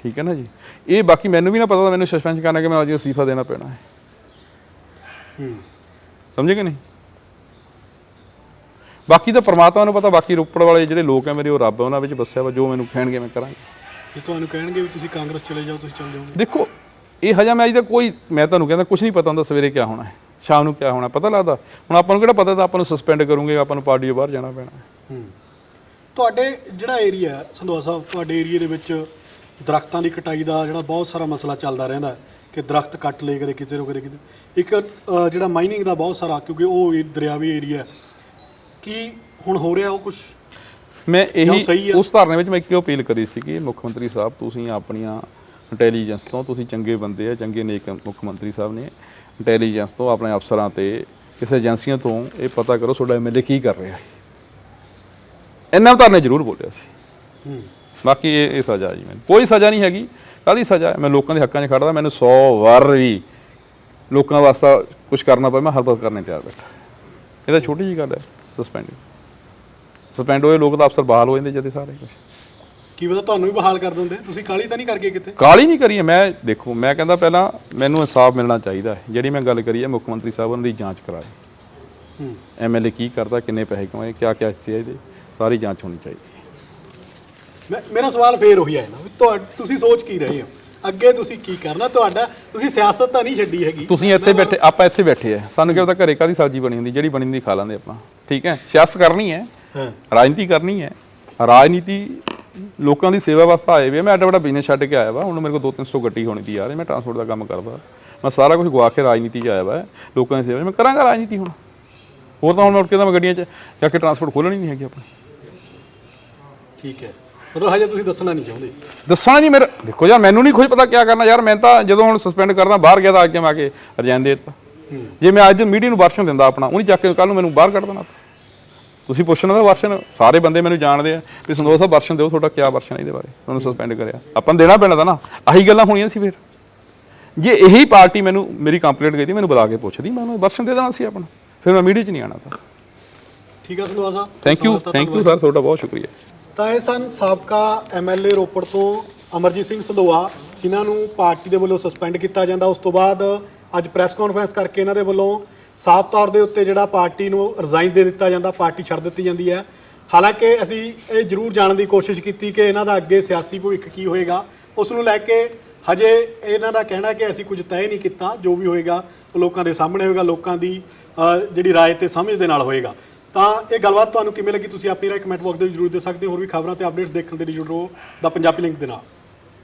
ਠੀਕ ਹੈ ਨਾ ਜੀ? ਇਹ ਬਾਕੀ ਮੈਨੂੰ ਵੀ ਨਾ ਪਤਾ ਮੈਨੂੰ ਸਸਪੈਂਸ ਕਰਨਾ ਕਿ ਮੈਂ ਅੱਜ ਅਸਤੀਫਾ ਦੇਣਾ ਪੈਣਾ ਹੈ। ਸਮਝੇ ਕਿ ਨਹੀਂ? ਬਾਕੀ ਤਾਂ ਪ੍ਰਮਾਤਮਾ ਨੂੰ ਪਤਾ ਬਾਕੀ ਰੋਪੜ ਵਾਲੇ ਜਿਹੜੇ ਲੋਕ ਆ ਮੇਰੇ ਉਹ ਰੱਬ ਆ, ਉਹਨਾਂ ਵਿੱਚ ਵਸਿਆ ਵਾ ਜੋ ਮੈਨੂੰ ਕਹਿਣਗੇ ਮੈਂ ਕਰਾਂਗਾ। ਜੇ ਤੁਹਾਨੂੰ ਕਹਿਣਗੇ ਵੀ ਤੁਸੀਂ ਕਾਂਗਰਸ ਚਲੇ ਜਾਓ ਤੁਸੀਂ ਚਲੇ ਜਾਓਗੇ। ਦੇਖੋ ਇਹ ਹਜਾ ਮੈਚ ਦਾ ਕੋਈ ਮੈਂ ਤੁਹਾਨੂੰ ਕਹਿੰਦਾ ਕੁਝ ਨਹੀਂ ਪਤਾ ਹੁੰਦਾ ਸਵੇਰੇ ਕੀ ਹੋਣਾ ਹੈ। ਸ਼ਾਮ ਨੂੰ ਕੀ ਹੋਣਾ ਪਤਾ ਲੱਗਦਾ। ਹੁਣ ਆਪਾਂ ਨੂੰ ਕਿਹੜਾ ਪਤਾ ਤਾਂ ਆਪਾਂ ਨੂੰ ਸਸਪੈਂਡ ਕਰੂਗੇ ਆਪਾਂ ਨੂੰ ਪਾਰਟੀ ਤੋਂ ਬਾਹਰ ਜਾਣਾ ਪੈਣਾ। ਤੁਹਾਡੇ ਜਿਹੜਾ ਏਰੀਆ ਸੰਧਵਾ ਸਾਹਿਬ ਤੁਹਾਡੇ ਏਰੀਆ ਦੇ ਵਿੱਚ ਦਰਖਤਾਂ ਦੀ ਕਟਾਈ ਦਾ ਜਿਹੜਾ ਬਹੁਤ ਸਾਰਾ ਮਸਲਾ ਚੱਲਦਾ ਰਹਿੰਦਾ ਹੈ ਕਿ ਦਰਖਤ ਕੱਟ ਲਏ ਕਦੇ ਕਿਤੇ ਰੋ ਕਦੇ ਕਿਤੇ। ਇੱਕ ਅ, ਜਿਹੜਾ ਮਾਈਨਿੰਗ ਦਾ ਬਹੁਤ ਸਾਰਾ ਕਿਉਂਕਿ ਉਹ ਏ- ਦਰਿਆਵੀ ਏਰੀਆ ਕੀ ਹੁਣ ਹੋ ਰਿਹਾ ਉਹ ਕੁਝ ਮੈਂ ਜਾਂ ਇਹੀ ਆ? ਉਸ ਧਰਨੇ ਵਿੱਚ ਮੈਂ ਕਿਉਂ ਅਪੀਲ ਕਰੀ ਸੀ ਕਿ ਮੁੱਖ ਮੰਤਰੀ ਸਾਹਿਬ ਤੁਸੀਂ ਆਪਣੀਆਂ ਇੰਟੈਲੀਜੈਂਸ ਤੋਂ ਤੁਸੀਂ ਚੰਗੇ ਬੰਦੇ ਆ ਚੰਗੇ ਨੇਕ ਮੁੱਖ ਮੰਤਰੀ ਸਾਹਿਬ ਨੇ। ਇੰਟੈਲੀਜੈਂਸ ਤੋਂ ਆਪਣੇ ਅਫਸਰਾਂ ਤੇ ਕਿਸੇ ਏਜੰਸੀਆਂ ਤੋਂ ਇਹ ਪਤਾ ਕਰੋ ਤੁਹਾਡਾ ਐਮਐਲਏ ਕੀ ਕਰ ਰਿਹਾ। ਹੈ ਇਹਨਾਂ ਧਰਨੇ ਜ਼ਰੂਰ ਬੋਲਿਆ ਸੀ। ਬਾਕੀ ਇਹ ਇਹ ਸਜ਼ਾ ਜੀ ਮੈਨੂੰ। ਕੋਈ ਸਜ਼ਾ ਨਹੀਂ ਹੈਗੀ। ਕਾਦੀ ਸਜ਼ਾ? ਹੈ ਮੈਂ ਲੋਕਾਂ ਦੇ ਹੱਕਾਂ 'ਚ ਖੜਦਾ ਮੈਨੂੰ 100 ਵਾਰ ਵੀ ਲੋਕਾਂ ਵਾਸਤੇ ਕੁਝ ਕਰਨਾ ਪਵੇ ਮੈਂ ਹਰ ਵਕਤ ਕਰਨੇ ਤਿਆਰ ਬੈਠਾ। ਇਹ ਤਾਂ ਛੋਟੀ ਜੀ ਗੱਲ ਹੈ ਸਸਪੈਂਡ ਸਸਪੈਂਡ ਹੋਏ ਲੋਕ ਤਾਂ ਅਫਸਰ ਬਹਾਲ ਹੋ ਜਾਂਦੇ ਜਦੇ ਸਾਰੇ ਕੁਛ। ਕੀ ਪਤਾ ਤੁਹਾਨੂੰ ਵੀ ਬਹਾਲ ਕਰ ਦਿੰਦੇ? ਤੁਸੀਂ ਕਾਲੀ ਤਾਂ ਨਹੀਂ ਕਰਕੇ ਕਿਤੇ? ਕਾਲੀ ਨਹੀਂ ਕਰੀਏ? ਮੈਂ ਦੇਖੋ ਮੈਂ ਕਹਿੰਦਾ ਪਹਿਲਾਂ ਮੈਨੂੰ ਇਨਸਾਫ ਮਿਲਣਾ ਚਾਹੀਦਾ ਹੈ। ਜਿਹੜੀ ਮੈਂ ਗੱਲ ਕਰੀ ਹੈ ਮੁੱਖ ਮੰਤਰੀ ਸਾਹਿਬ ਉਹਨਾਂ ਦੀ ਜਾਂਚ ਕਰਾਏ ਹੂੰ। ਐਮਐਲਏ ਕੀ ਕਰਦਾ ਕਿੰਨੇ ਪੈਸੇ ਕਮਾਏ ਕਿਆ ਕਿਆ ਸੀ ਇਹਦੇ? ਸਾਰੀ ਜਾਂਚ ਹੋਣੀ ਚਾਹੀਦੀ। ਹੈ ਮੈਂ ਮੇਰਾ ਸਵਾਲ ਫੇਰ ਉਹੀ ਆਇਆ ਨਾ ਵੀ ਤੁਹਾ- ਤੁਸੀਂ ਸੋਚ ਕੀ ਰਹੇ ਹੋ? ਅੱਗੇ ਤੁਸੀਂ ਕੀ ਕਰਨਾ? ਤੁਹਾਡਾ ਤੁਸੀਂ ਸਿਆਸਤ ਤਾਂ ਨਹੀਂ ਛੱਡੀ ਹੈਗੀ। ਤੁਸੀਂ ਇੱਥੇ ਬੈਠੇ ਆਪਾਂ ਇੱਥੇ ਬੈਠੇ ਆ। ਸਾਨੂੰ ਕੀ ਪਤਾ ਘਰੇ ਕਾਦੀ ਸਬਜ਼ੀ ਬਣੀ ਹੁੰਦੀ? ਜਿਹੜੀ ਬਣੀ ਹੁੰਦੀ ਖਾ ਲਾਂਦੇ ਆਪਾਂ। ਠੀਕ ਹੈ? ਸਿਆਸਤ ਕਰਨੀ ਹੈ। ਹਾਂ। ਰਾਜਨੀਤੀ ਕਰਨੀ ਹੈ। ਰਾਜਨੀਤੀ ਲੋਕਾਂ ਦੀ ਸੇਵਾ ਵਾਸਤੇ ਆਏ ਵੇ ਮੈਂ ਐਡਾ ਵੱਡਾ ਬਿਜ਼ਨਸ ਛੱਡ ਕੇ ਆਇਆ ਵਾ। ਹੁਣ ਮੇਰੇ ਕੋਲ 2-300 ਗੱਡੀ ਹੋਣੀ ਦੀ ਯਾਰ ਮੈਂ ਟਰਾਂਸਪੋਰਟ ਦਾ ਕੰਮ ਕਰਦਾ। ਮੈਂ ਸਾਰਾ ਕੁਝ ਗਵਾ ਕੇ ਰਾਜਨੀਤੀ 'ਚ ਆਇਆ ਵਾ। ਲੋਕਾਂ ਦੀ ਸੇਵਾ। ਮੈਂ ਕਰਾਂਗਾ ਰਾਜਨੀਤੀ ਹੁਣ। ਹੋਰ ਤਾਂ ਹੁਣ ਮੈਂ ਉੱਠ ਕੇ ਤਾਂ ਮੈਂ ਗੱਡੀਆਂ 'ਚ ਜਾ ਕੇ ਟਰਾਂਸਪੋਰਟ ਖੋਲਣੀ ਨਹੀਂ ਹੈਗੀ ਆਪਣੀ। ਠੀਕ ਹੈ। ਮਤਲਬ ਹਜੇ ਤੁਸੀਂ ਦੱਸਣਾ ਨਹੀਂ ਚਾਹੁੰਦੇ। ਦੱਸਣਾ ਜੀ ਮੇਰਾ ਦੇਖੋ ਯਾਰ ਮੈਨੂੰ ਨਹੀਂ ਕੁਝ ਪਤਾ ਕੀ ਕਰਨਾ। ਯਾਰ ਮੈਂ ਤਾਂ ਜਦੋਂ ਹੁਣ ਸਸਪੈਂਡ ਕਰਦਾ ਬਾਹਰ ਗਿਆ ਤਾਂ ਮੈਂ ਆ ਕੇ ਰਜਾਨ ਦੇ ਦਿੱਤਾ। ਜੇ ਮੈਂ ਅੱਜ ਮੀਡੀਆ ਨੂੰ ਵਰਸ਼ਨ ਦਿੰਦਾ ਆਪਣਾ ਉਹਨੇ ਚੱਕ ਕੇ ਕੱਲ ਨੂੰ ਮੈਨੂੰ ਬਾਹਰ ਕੱਢ ਦੇਣਾ। ਤੁਸੀਂ ਪੁੱਛਣਾ ਦਾ ਵਰਸ਼ਨ ਸਾਰੇ ਬੰਦੇ ਮੈਨੂੰ ਜਾਣਦੇ ਆ ਵੀ ਸੰਦੋਖ ਸਾਹਿਬ ਵਰਸ਼ਨ ਦਿਓ ਤੁਹਾਡਾ ਕੀ ਵਰਸ਼ਨ ਹੈ ਇਹਦੇ ਬਾਰੇ? ਤੁਹਾਨੂੰ ਸਸਪੈਂਡ ਕਰਿਆ। ਆਪਾਂ ਨੂੰ ਦੇਣਾ ਪੈਣਾ ਤਾਂ ਨਾ। ਆਹੀ ਗੱਲਾਂ ਹੋਣੀਆਂ ਸੀ ਫਿਰ। ਜੇ ਇਹੀ ਪਾਰਟੀ ਮੈਨੂੰ ਮੇਰੀ ਕੰਪਲੇਂਟ ਗਈ ਮੈਨੂੰ ਬੁਲਾ ਕੇ ਪੁੱਛਦੀ ਮੈਂ ਉਹਨੂੰ ਵਰਸ਼ਨ ਦੇ ਦੇਣਾ ਸੀ ਆਪਣਾ। ਫਿਰ ਮੈਂ ਮੀਡੀਆ 'ਚ ਨਹੀਂ ਆਣਾ ਤਾਂ। ਠੀਕ ਹੈ ਸੰਧਵਾ ਸਾਹਿਬ। ਥੈਂਕ ਯੂ ਤਾਂ ਥੈਂਕ ਯੂ। ਸਰ ਤੁਹਾਡਾ ਬਹੁਤ ਸ਼ੁਕਰੀਆ। ਤਾਂ ਇਹ ਸਨ ਸਾਬਕਾ ਐਮਐਲਏ ਰੋਪੜ ਤੋਂ ਅਮਰਜੀਤ ਸਿੰਘ ਸੰਧੋਆ ਜਿਨ੍ਹਾਂ ਨੂੰ ਪਾਰਟੀ ਦੇ ਵੱਲੋਂ ਸਸਪੈਂਡ ਕੀਤਾ ਜਾਂਦਾ। ਉਸ ਤੋਂ ਬਾਅਦ ਅੱਜ ਪ੍ਰੈਸ ਕਾਨਫਰੰਸ ਕਰਕੇ ਇਹਨਾਂ ਦੇ ਵੱਲੋਂ ਸਾਫ਼ ਤੌਰ ਦੇ ਉੱਤੇ ਜਿਹੜਾ ਪਾਰਟੀ ਨੂੰ ਰਿਜ਼ਾਈਨ ਦੇ ਦਿੱਤਾ ਜਾਂਦਾ, ਪਾਰਟੀ ਛੱਡ ਦਿੱਤੀ ਜਾਂਦੀ ਹੈ। ਹਾਲਾਂਕਿ ਅਸੀਂ ਇਹ ਜ਼ਰੂਰ ਜਾਣਨ ਦੀ ਕੋਸ਼ਿਸ਼ ਕੀਤੀ ਕਿ ਇਹਨਾਂ ਦਾ ਅੱਗੇ ਸਿਆਸੀ ਭਵਿੱਖ ਕੀ ਹੋਏਗਾ। ਉਸ ਨੂੰ ਲੈ ਕੇ ਹਜੇ ਇਹਨਾਂ ਦਾ ਕਹਿਣਾ ਕਿ ਅਸੀਂ ਕੁਝ ਤੈਅ ਨਹੀਂ ਕੀਤਾ, ਜੋ ਵੀ ਹੋਏਗਾ ਉਹ ਲੋਕਾਂ ਦੇ ਸਾਹਮਣੇ ਹੋਏਗਾ, ਲੋਕਾਂ ਦੀ ਜਿਹੜੀ ਰਾਏ ਤੇ ਸਮਝ ਦੇ ਨਾਲ ਹੋਏਗਾ। ਤਾਂ ਇਹ ਗੱਲਬਾਤ ਤੁਹਾਨੂੰ ਕਿਵੇਂ ਲੱਗੀ? ਤੁਸੀਂ ਆਪਣੀ ਰਾਏ ਕਮੈਂਟ ਬਾਕਸ ਦੇ ਵਿੱਚ ਜ਼ਰੂਰ ਦੇ ਸਕਦੇ ਹੋ। ਹੋਰ ਵੀ ਖਬਰਾਂ ਤੇ ਅਪਡੇਟਸ ਦੇਖਣ ਦੇ ਲਈ ਜੁੜੋ ਦਾ ਪੰਜਾਬੀ ਲਿੰਕ ਦੇ ਨਾਲ।